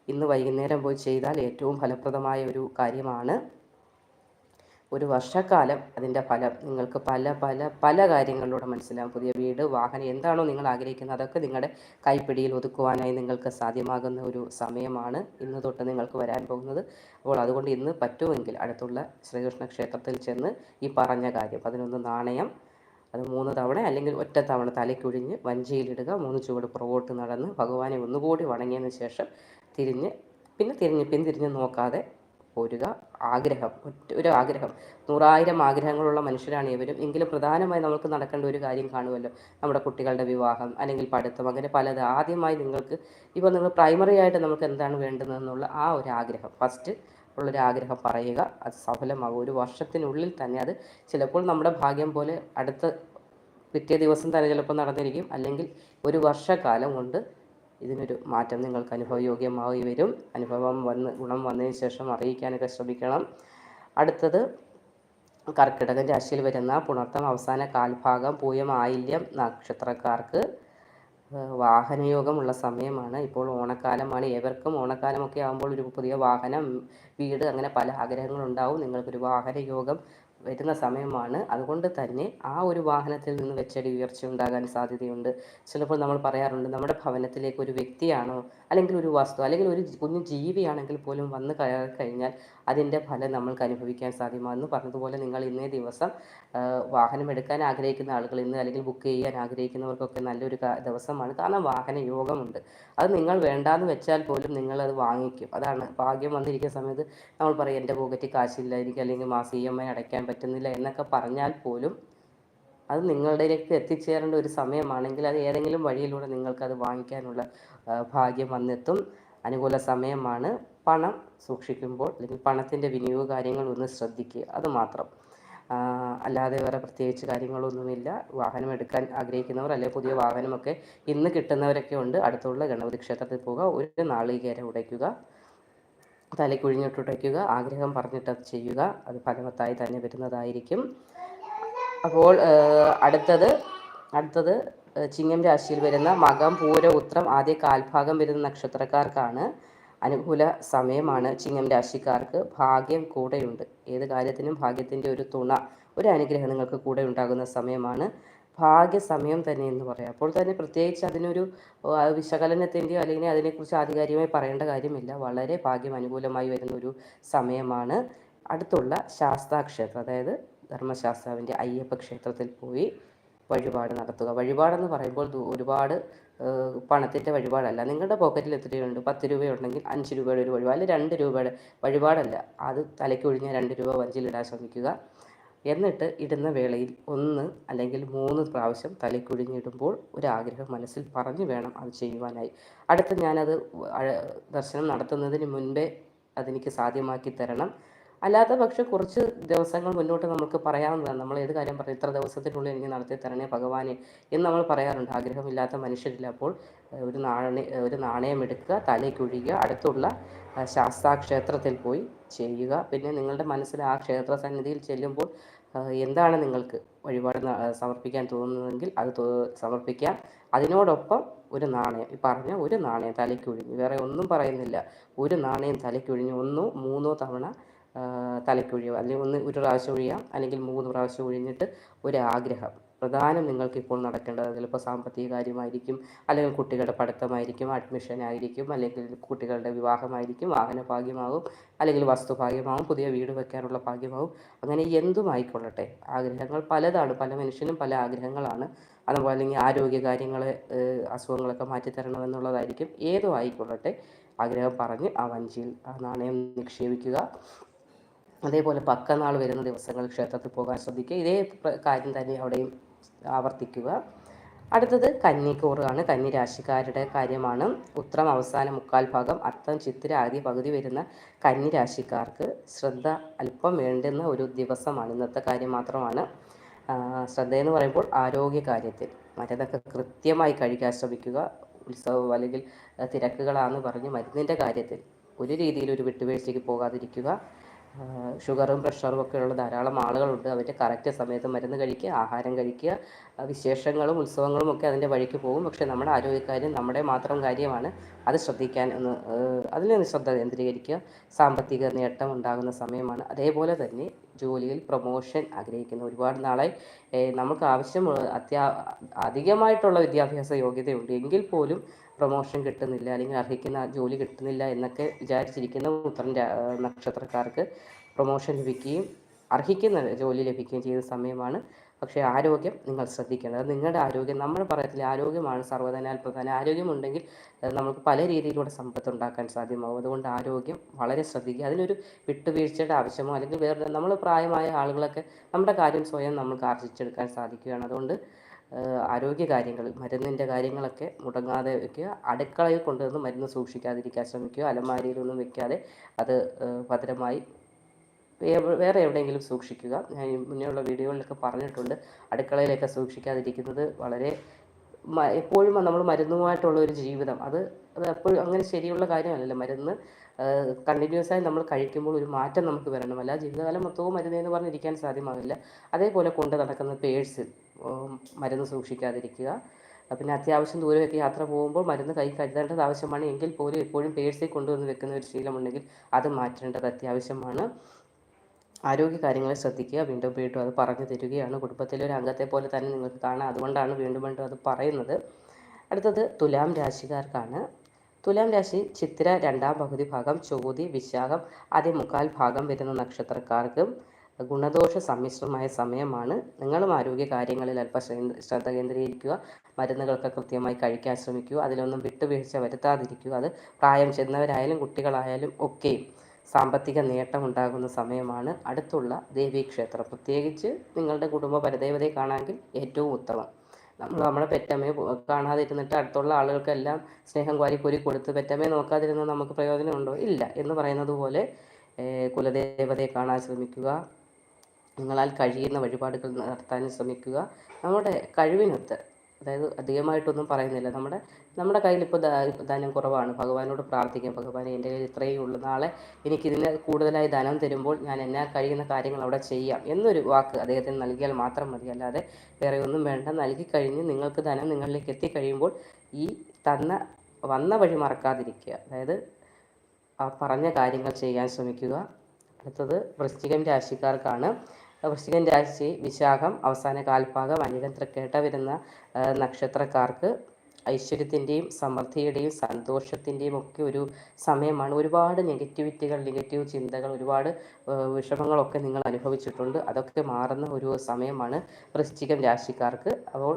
ഇന്ന് വൈകുന്നേരം പോയി ചെയ്താൽ ഏറ്റവും ഫലപ്രദമായ ഒരു കാര്യമാണ് ഒരു വർഷക്കാലം അതിന്റെ ഫലം നിങ്ങൾക്ക് പല പല പല കാര്യങ്ങളിലൂടെ മനസ്സിലാവും. പുതിയ വീട് വാഹനം എന്താണോ നിങ്ങൾ ആഗ്രഹിക്കുന്നത് അതൊക്കെ നിങ്ങളുടെ കൈപ്പിടിയിൽ ഒതുക്കുവാനായി നിങ്ങൾക്ക് സാധ്യമാകുന്ന ഒരു സമയമാണ് ഇന്ന് തൊട്ട് നിങ്ങൾക്ക് വരാൻ പോകുന്നത്. അപ്പോൾ അതുകൊണ്ട് ഇന്ന് പറ്റുമെങ്കിൽ അടുത്തുള്ള ശ്രീകൃഷ്ണ ക്ഷേത്രത്തിൽ ചെന്ന് ഈ പറഞ്ഞ കാര്യം പതിനൊന്ന് നാണയം അത് മൂന്ന് തവണ അല്ലെങ്കിൽ ഒറ്റ തവണ തലയ്ക്കൊഴിഞ്ഞ് വഞ്ചിയിലിടുക മൂന്ന് ചുവട് പുറകോട്ട് നടന്ന് ഭഗവാനെ ഒന്നുകൂടി വണങ്ങിയതിന് ശേഷം തിരിഞ്ഞ് പിന്നെ തിരിഞ്ഞ് പിന്തിരിഞ്ഞ് നോക്കാതെ പോരുക. ആഗ്രഹം ഒരു ആഗ്രഹം. നൂറായിരം ആഗ്രഹങ്ങളുള്ള മനുഷ്യരാണ് ഇവരും. എങ്കിലും പ്രധാനമായി നമുക്ക് നടക്കേണ്ട ഒരു കാര്യം കാണുമല്ലോ. നമ്മുടെ കുട്ടികളുടെ വിവാഹം അല്ലെങ്കിൽ പഠിത്തം. അങ്ങനെ പലത്. ആദ്യമായി നിങ്ങൾക്ക് ഇപ്പോൾ നിങ്ങൾ പ്രൈമറി ആയിട്ട് നമുക്ക് എന്താണ് വേണ്ടതെന്നുള്ള ആ ഒരു ആഗ്രഹം. ഫസ്റ്റ് ഉള്ളൊരു ആഗ്രഹം പറയുക. അത് സഫലമാകും. ഒരു വർഷത്തിനുള്ളിൽ തന്നെ അത് ചിലപ്പോൾ നമ്മുടെ ഭാഗ്യം പോലെ അടുത്ത പിറ്റേ ദിവസം തന്നെ ചിലപ്പോൾ നടന്നിരിക്കും. അല്ലെങ്കിൽ ഒരു വർഷക്കാലം കൊണ്ട് ഇതിനൊരു മാറ്റം നിങ്ങൾക്ക് അനുഭവയോഗ്യമായി വരും അനുഭവം വന്ന് ഗുണം വന്നതിന് ശേഷം അറിയിക്കാനൊക്കെ ശ്രമിക്കണം. അടുത്തത് കർക്കിടകൻ രാശിയിൽ വരുന്ന പുണർത്തം അവസാന കാൽഭാഗം പൂയം ആയില്യം നക്ഷത്രക്കാർക്ക് വാഹനയോഗമുള്ള സമയമാണ്. ഇപ്പോൾ ഓണക്കാലമാണ്. ഏവർക്കും ഓണക്കാലമൊക്കെ ആകുമ്പോൾ ഒരു പുതിയ വാഹനം വീട് അങ്ങനെ പല ആഗ്രഹങ്ങളുണ്ടാവും. നിങ്ങൾക്കൊരു വാഹന യോഗം വരുന്ന സമയമാണ്. അതുകൊണ്ട് തന്നെ ആ ഒരു വാഹനത്തിൽ നിന്ന് വെച്ചടി ഉയർച്ച ഉണ്ടാകാൻ സാധ്യതയുണ്ട്. ചിലപ്പോൾ നമ്മൾ പറയാറുണ്ട് നമ്മുടെ ഭവനത്തിലേക്ക് ഒരു വ്യക്തിയാണോ അല്ലെങ്കിൽ ഒരു വസ്തു അല്ലെങ്കിൽ ഒരു കുഞ്ഞു ജീവിയാണെങ്കിൽ പോലും വന്ന് കഴിഞ്ഞാൽ അതിന്റെ ഫലം നമ്മൾക്ക് അനുഭവിക്കാൻ സാധ്യമാകുന്നു പറഞ്ഞതുപോലെ നിങ്ങൾ ഇന്നേ ദിവസം വാഹനം എടുക്കാൻ ആഗ്രഹിക്കുന്ന ആളുകൾ ഇന്ന് അല്ലെങ്കിൽ ബുക്ക് ചെയ്യാൻ ആഗ്രഹിക്കുന്നവർക്കൊക്കെ നല്ലൊരു ദിവസമാണ്. കാരണം വാഹന യോഗമുണ്ട്. അത് നിങ്ങൾ വേണ്ടാന്ന് വെച്ചാൽ പോലും നിങ്ങൾ അത് വാങ്ങിക്കും. അതാണ് ഭാഗ്യം വന്നിരിക്കുന്ന സമയത്ത് നമ്മൾ പറയും എന്റെ പോക്കറ്റ് കാശില്ല എനിക്ക് അല്ലെങ്കിൽ മാസം ഇ എം ഐ അടയ്ക്കാൻ പറ്റുന്നില്ല എന്നൊക്കെ പറഞ്ഞാൽ പോലും അത് നിങ്ങളുടെയിലേക്ക് എത്തിച്ചേരേണ്ട ഒരു സമയമാണെങ്കിൽ അത് ഏതെങ്കിലും വഴിയിലൂടെ നിങ്ങൾക്കത് വാങ്ങിക്കാനുള്ള ഭാഗ്യം വന്നെത്തും. അനുകൂല സമയമാണ്. പണം സൂക്ഷിക്കുമ്പോൾ അല്ലെങ്കിൽ പണത്തിന്റെ വിനിയോഗ കാര്യങ്ങൾ ഒന്ന് ശ്രദ്ധിക്കുക. അത് മാത്രം. അല്ലാതെ വേറെ പ്രത്യേകിച്ച് കാര്യങ്ങളൊന്നുമില്ല. വാഹനം എടുക്കാൻ ആഗ്രഹിക്കുന്നവർ അല്ലെങ്കിൽ പുതിയ വാഹനമൊക്കെ ഇന്ന് കിട്ടുന്നവരൊക്കെ ഉണ്ട്. അടുത്തുള്ള ഗണപതി ക്ഷേത്രത്തിൽ പോവുക. ഒരു നാളികേര ഉടയ്ക്കുക. തലയ്ക്കുഴിഞ്ഞിട്ടുടയ്ക്കുക ആഗ്രഹം പറഞ്ഞിട്ട് ചെയ്യുക. അത് ഫലവത്തായി തന്നെ വരുന്നതായിരിക്കും. അപ്പോൾ അടുത്തത് അടുത്തത് ചിങ്ങം രാശിയിൽ വരുന്ന മകം പൂര ഉത്രം ആദ്യ കാൽഭാഗം വരുന്ന നക്ഷത്രക്കാർക്കാണ് അനുകൂല സമയമാണ് ചിങ്ങം രാശിക്കാർക്ക് ഭാഗ്യം കൂടെയുണ്ട്. ഏത് കാര്യത്തിനും ഭാഗ്യത്തിന്റെ ഒരു തുണ ഒരു അനുഗ്രഹം നിങ്ങൾക്ക് കൂടെ ഉണ്ടാകുന്ന സമയമാണ്. ഭാഗ്യ സമയം തന്നെ എന്ന് പറയാം. അപ്പോൾ തന്നെ പ്രത്യേകിച്ച് അതിനൊരു വിശകലനത്തിന്റെയോ അല്ലെങ്കിൽ അതിനെക്കുറിച്ച് ആധികാരികമായി പറയേണ്ട കാര്യമില്ല. വളരെ ഭാഗ്യം അനുകൂലമായി വരുന്ന ഒരു സമയമാണ്. അടുത്തുള്ള ശാസ്താക്ഷേത്രം അതായത് ധർമ്മശാസ്താവിന്റെ അയ്യപ്പ ക്ഷേത്രത്തിൽ പോയി വഴിപാട് നടത്തുക. വഴിപാടെന്ന് പറയുമ്പോൾ ഒരുപാട് പണത്തിന്റെ വഴിപാടല്ല. നിങ്ങളുടെ പോക്കറ്റിൽ എത്രയുണ്ട്? പത്ത് രൂപയുണ്ടെങ്കിൽ അഞ്ച് രൂപയുടെ ഒരു വഴിപാട്. അല്ലെങ്കിൽ രണ്ട് രൂപയുടെ വഴിപാടല്ല. അത് തലയ്ക്ക് ഒഴിഞ്ഞ രണ്ട് രൂപ വഞ്ചിലിടാൻ ശ്രമിക്കുക. എന്നിട്ട് ഇടുന്ന വേളയിൽ ഒന്ന് അല്ലെങ്കിൽ മൂന്ന് പ്രാവശ്യം തലയ്ക്കൊഴിഞ്ഞിടുമ്പോൾ ഒരാഗ്രഹം മനസ്സിൽ പറഞ്ഞു വേണം അത് ചെയ്യുവാനായി. അടുത്ത് ഞാനത് ദർശനം നടത്തുന്നതിന് മുൻപേ അതെനിക്ക് സാധ്യമാക്കി തരണം. അല്ലാത്ത പക്ഷെ കുറച്ച് ദിവസങ്ങൾ മുന്നോട്ട് നമുക്ക് പറയാവുന്നതാണ്. നമ്മൾ ഏത് കാര്യം പറയും ഇത്ര ദിവസത്തിനുള്ളിൽ എനിക്ക് നടത്തി തരണേ ഭഗവാനെ എന്ന് നമ്മൾ പറയാറുണ്ട്. ആഗ്രഹമില്ലാത്ത മനുഷ്യരില്ല അപ്പോൾ ഒരു നാണയ ഒരു നാണയം എടുക്കുക തലയ്ക്കൊഴിയുക അടുത്തുള്ള ശാസ്താ ക്ഷേത്രത്തിൽ പോയി ചെയ്യുക. പിന്നെ നിങ്ങളുടെ മനസ്സിൽ ആ ക്ഷേത്ര സന്നിധിയിൽ ചെല്ലുമ്പോൾ എന്താണ് നിങ്ങൾക്ക് വഴിപാട് സമർപ്പിക്കാൻ തോന്നുന്നതെങ്കിൽ അത് സമർപ്പിക്കാം. അതിനോടൊപ്പം ഒരു നാണയം ഈ പറഞ്ഞ ഒരു നാണയം തലയ്ക്കൊഴിഞ്ഞു വേറെ ഒന്നും പറയുന്നില്ല. ഒരു നാണയം തലയ്ക്കൊഴിഞ്ഞു ഒന്നോ മൂന്നോ തവണ തലയ്ക്കൊഴിയുക അല്ലെങ്കിൽ ഒന്ന് ഒരു പ്രാവശ്യം ഒഴിയാം അല്ലെങ്കിൽ മൂന്ന് പ്രാവശ്യം ഒഴിഞ്ഞിട്ട് ആഗ്രഹം. പ്രധാനം നിങ്ങൾക്ക് ഇപ്പോൾ നടക്കേണ്ടത് ചിലപ്പോൾ സാമ്പത്തിക കാര്യമായിരിക്കും അല്ലെങ്കിൽ കുട്ടികളുടെ പഠിത്തമായിരിക്കും അഡ്മിഷൻ ആയിരിക്കും അല്ലെങ്കിൽ കുട്ടികളുടെ വിവാഹമായിരിക്കും വാഹന ഭാഗ്യമാകും അല്ലെങ്കിൽ വസ്തുഭാഗ്യമാകും പുതിയ വീട് വെക്കാനുള്ള ഭാഗ്യമാകും. അങ്ങനെ എന്തും ആയിക്കൊള്ളട്ടെ ആഗ്രഹങ്ങൾ പലതാണ്. പല മനുഷ്യനും പല ആഗ്രഹങ്ങളാണ്. അതുപോലെ അല്ലെങ്കിൽ ആരോഗ്യ കാര്യങ്ങൾ അസുഖങ്ങളൊക്കെ മാറ്റിത്തരണമെന്നുള്ളതായിരിക്കും ഏതും ആയിക്കൊള്ളട്ടെ ആഗ്രഹം പറഞ്ഞ് ആ വഞ്ചിയിൽ ആ നാണയം നിക്ഷേപിക്കുക. അതേപോലെ പക്കനാൾ വരുന്ന ദിവസങ്ങൾ ക്ഷേത്രത്തിൽ പോകാൻ ശ്രദ്ധിക്കുക. ഇതേ കാര്യം തന്നെ അവിടെയും ആവർത്തിക്കുക. അടുത്തത് കന്നിക്കൂറാണ്. കന്നി രാശിക്കാരുടെ കാര്യമാണ്. ഉത്രം അവസാന മുക്കാൽ ഭാഗം അത്തം ചിത്തിര ആദ്യ പകുതി വരുന്ന കന്നി രാശിക്കാർക്ക് ശ്രദ്ധ അല്പം വേണ്ടുന്ന ഒരു ദിവസമാണ്. ഇന്നത്തെ കാര്യം മാത്രമാണ്. ശ്രദ്ധയെന്ന് പറയുമ്പോൾ ആരോഗ്യ കാര്യത്തിൽ. മരുന്നൊക്കെ കൃത്യമായി കഴിക്കാൻ ശ്രമിക്കുക. ഉത്സവം അല്ലെങ്കിൽ തിരക്കുകളാണെന്ന് പറഞ്ഞ് മരുന്നിന്റെ കാര്യത്തിൽ ഒരു രീതിയിൽ ഒരു വിട്ടുവീഴ്ചയ്ക്ക് പോകാതിരിക്കുക. ഷുഗറും പ്രഷറും ഒക്കെ ഉള്ള ധാരാളം ആളുകളുണ്ട്. അവരുടെ കറക്റ്റ് സമയത്ത് മരുന്ന് കഴിക്കുക ആഹാരം കഴിക്കുക വിശേഷങ്ങളും ഉത്സവങ്ങളും ഒക്കെ അതിന്റെ വഴിക്ക് പോകും. പക്ഷെ നമ്മുടെ ആരോഗ്യക്കാര്യം നമ്മുടെ മാത്രം കാര്യമാണ്. അത് ശ്രദ്ധിക്കാൻ ഒന്ന് അതിൽ ശ്രദ്ധ കേന്ദ്രീകരിക്കുക. സാമ്പത്തിക നേട്ടം ഉണ്ടാകുന്ന സമയമാണ്. അതേപോലെ തന്നെ ജോലിയിൽ പ്രൊമോഷൻ ആഗ്രഹിക്കുന്ന ഒരുപാട് നാളെ നമുക്ക് ആവശ്യമുള്ള അത്യാ അധികമായിട്ടുള്ള വിദ്യാഭ്യാസ യോഗ്യതയുണ്ട്. എങ്കിൽ പോലും പ്രൊമോഷൻ കിട്ടുന്നില്ല അല്ലെങ്കിൽ അർഹിക്കുന്ന ജോലി കിട്ടുന്നില്ല എന്നൊക്കെ വിചാരിച്ചിരിക്കുന്ന ഉത്തരം നക്ഷത്രക്കാർക്ക് പ്രൊമോഷൻ ലഭിക്കുകയും അർഹിക്കുന്ന ജോലി ലഭിക്കുകയും ചെയ്ത സമയമാണ് പക്ഷേ ആരോഗ്യം നിങ്ങൾ ശ്രദ്ധിക്കേണ്ടത് നിങ്ങളുടെ ആരോഗ്യം നമ്മൾ പറയത്തില്ല ആരോഗ്യമാണ് സർവതനാൽ പ്രധാനം ആരോഗ്യമുണ്ടെങ്കിൽ നമുക്ക് പല രീതിയിലൂടെ സമ്പത്ത് ഉണ്ടാക്കാൻ സാധ്യമാകും. അതുകൊണ്ട് ആരോഗ്യം വളരെ ശ്രദ്ധിക്കുക. അതിനൊരു വിട്ടുവീഴ്ചയുടെ ആവശ്യമോ അല്ലെങ്കിൽ വേറെ നമ്മൾ പ്രായമായ ആളുകളൊക്കെ നമ്മുടെ കാര്യം സ്വയം നമുക്ക് ആർജിച്ചെടുക്കാൻ സാധിക്കുകയാണ്. അതുകൊണ്ട് ആരോഗ്യ കാര്യങ്ങൾ മരുന്നിന്റെ കാര്യങ്ങളൊക്കെ മുടങ്ങാതെ വെക്കുക. അടുക്കളയിൽ കൊണ്ടുവന്ന് മരുന്ന് സൂക്ഷിക്കാതിരിക്കാൻ ശ്രമിക്കുക. അലമാരിയിലൊന്നും വെക്കാതെ അത് ഭദ്രമായി വേറെ എവിടെയെങ്കിലും സൂക്ഷിക്കുക. ഞാൻ മുന്നേയുള്ള വീഡിയോകളിലൊക്കെ പറഞ്ഞിട്ടുണ്ട്. അടുക്കളയിലൊക്കെ സൂക്ഷിക്കാതിരിക്കുന്നത് വളരെ എപ്പോഴും നമ്മൾ മരുന്നുമായിട്ടുള്ള ഒരു ജീവിതം. അത് അത് എപ്പോഴും അങ്ങനെ ശരിയുള്ള കാര്യമല്ലല്ലോ. മരുന്ന് കണ്ടിന്യൂസ് ആയി നമ്മൾ കഴിക്കുമ്പോൾ ഒരു മാറ്റം നമുക്ക് വരണം. അല്ല ജീവിതകാലം മൊത്തവും മരുന്ന് എന്ന് പറഞ്ഞിരിക്കാൻ സാധ്യമാകില്ല അതേപോലെ കൊണ്ട് നടക്കുന്ന പേഴ്സിൽ മരുന്ന് സൂക്ഷിക്കാതിരിക്കുക. പിന്നെ അത്യാവശ്യം ദൂരമൊക്കെ യാത്ര പോകുമ്പോൾ മരുന്ന് കൈ കരുതേണ്ടത് ആവശ്യമാണ്. എങ്കിൽ പോലും എപ്പോഴും പേഴ്സിൽ കൊണ്ടുവന്ന് വെക്കുന്ന ഒരു ശീലമുണ്ടെങ്കിൽ അത് മാറ്റേണ്ടത് അത്യാവശ്യമാണ്. ആരോഗ്യ കാര്യങ്ങളെ ശ്രദ്ധിക്കുക വീണ്ടും വീണ്ടും അത് പറഞ്ഞു തരികയാണ്. കുടുംബത്തിലെ ഒരു അംഗത്തെ പോലെ തന്നെ നിങ്ങൾക്ക് കാണാം. അതുകൊണ്ടാണ് വീണ്ടും വീണ്ടും അത് പറയുന്നത്. അടുത്തത് തുലാം രാശിക്കാർക്കാണ്. തുലാം രാശി ചിത്ര രണ്ടാം പകുതി ഭാഗം ചോതി വിശാഖം ആദ്യ മുക്കാൽ ഭാഗം വരുന്ന നക്ഷത്രക്കാർക്ക് ഗുണദോഷ സമ്മിശ്രമായ സമയമാണ്. നിങ്ങളും ആരോഗ്യ കാര്യങ്ങളിൽ അല്പം ശ്രദ്ധ കേന്ദ്രീകരിക്കുക. മരുന്നുകളൊക്കെ കൃത്യമായി കഴിക്കാൻ ശ്രമിക്കുക. അതിലൊന്നും വിട്ടുവീഴ്ച വരുത്താതിരിക്കുക. അത് പ്രായം ചെന്നവരായാലും കുട്ടികളായാലും ഒക്കെയും സാമ്പത്തിക നേട്ടം ഉണ്ടാകുന്ന സമയമാണ് അടുത്തുള്ള ദേവീക്ഷേത്രം പ്രത്യേകിച്ച് നിങ്ങളുടെ കുടുംബ പരദേവതയെ കാണാമെങ്കിൽ ഏറ്റവും ഉത്തമം. നമ്മൾ നമ്മളെ പെറ്റമ്മയെ കാണാതിരുന്നിട്ട് അടുത്തുള്ള ആളുകൾക്കെല്ലാം സ്നേഹം കോരി കൊടുത്ത് പെറ്റമ്മയെ നോക്കാതിരുന്ന നമുക്ക് പ്രയോജനമുണ്ടോ? ഇല്ല. എന്ന് പറയുന്നത് പോലെ കുലദേവതയെ കാണാൻ ശ്രമിക്കുക. നിങ്ങളാൽ കഴിയുന്ന വഴിപാടുകൾ നടത്താൻ ശ്രമിക്കുക. നമ്മുടെ കഴിവിനൊത്ത് അതായത് അധികമായിട്ടൊന്നും പറയുന്നില്ല. നമ്മുടെ നമ്മുടെ കയ്യിൽ ഇപ്പോൾ ധനം കുറവാണ്. ഭഗവാനോട് പ്രാർത്ഥിക്കാം. ഭഗവാനെ എന്റെ കയ്യിൽ ഇത്രയേ ഉള്ളൂ. നാളെ എനിക്കിതിന് കൂടുതലായി ധനം തരുമ്പോൾ ഞാൻ എന്നാൽ കഴിയുന്ന കാര്യങ്ങൾ അവിടെ ചെയ്യാം എന്നൊരു വാക്ക് അദ്ദേഹത്തിന് നൽകിയാൽ മാത്രം മതി. അല്ലാതെ വേറെ ഒന്നും വേണ്ട. നൽകി കഴിഞ്ഞ് നിങ്ങൾക്ക് ധനം നിങ്ങളിലേക്ക് എത്തിക്കഴിയുമ്പോൾ ഈ തന്ന വന്ന വഴി മറക്കാതിരിക്കുക. അതായത് ആ പറഞ്ഞ കാര്യങ്ങൾ ചെയ്യാൻ ശ്രമിക്കുക. അടുത്തത് വൃശ്ചികം രാശിക്കാർക്കാണ്. വൃശ്ചികം രാശി വിശാഖം അവസാന കാൽഭാഗം അനിഴം തൃക്കേട്ട വരുന്ന നക്ഷത്രക്കാർക്ക് ഐശ്വര്യത്തിന്റെയും സമൃദ്ധിയുടെയും സന്തോഷത്തിന്റെയും ഒക്കെ ഒരു സമയമാണ്. ഒരുപാട് നെഗറ്റിവിറ്റികൾ നെഗറ്റീവ് ചിന്തകൾ ഒരുപാട് വിഷമങ്ങളൊക്കെ നിങ്ങൾ അനുഭവിച്ചിട്ടുണ്ട്. അതൊക്കെ മാറുന്ന ഒരു സമയമാണ് വൃശ്ചികം രാശിക്കാർക്ക്. അപ്പോൾ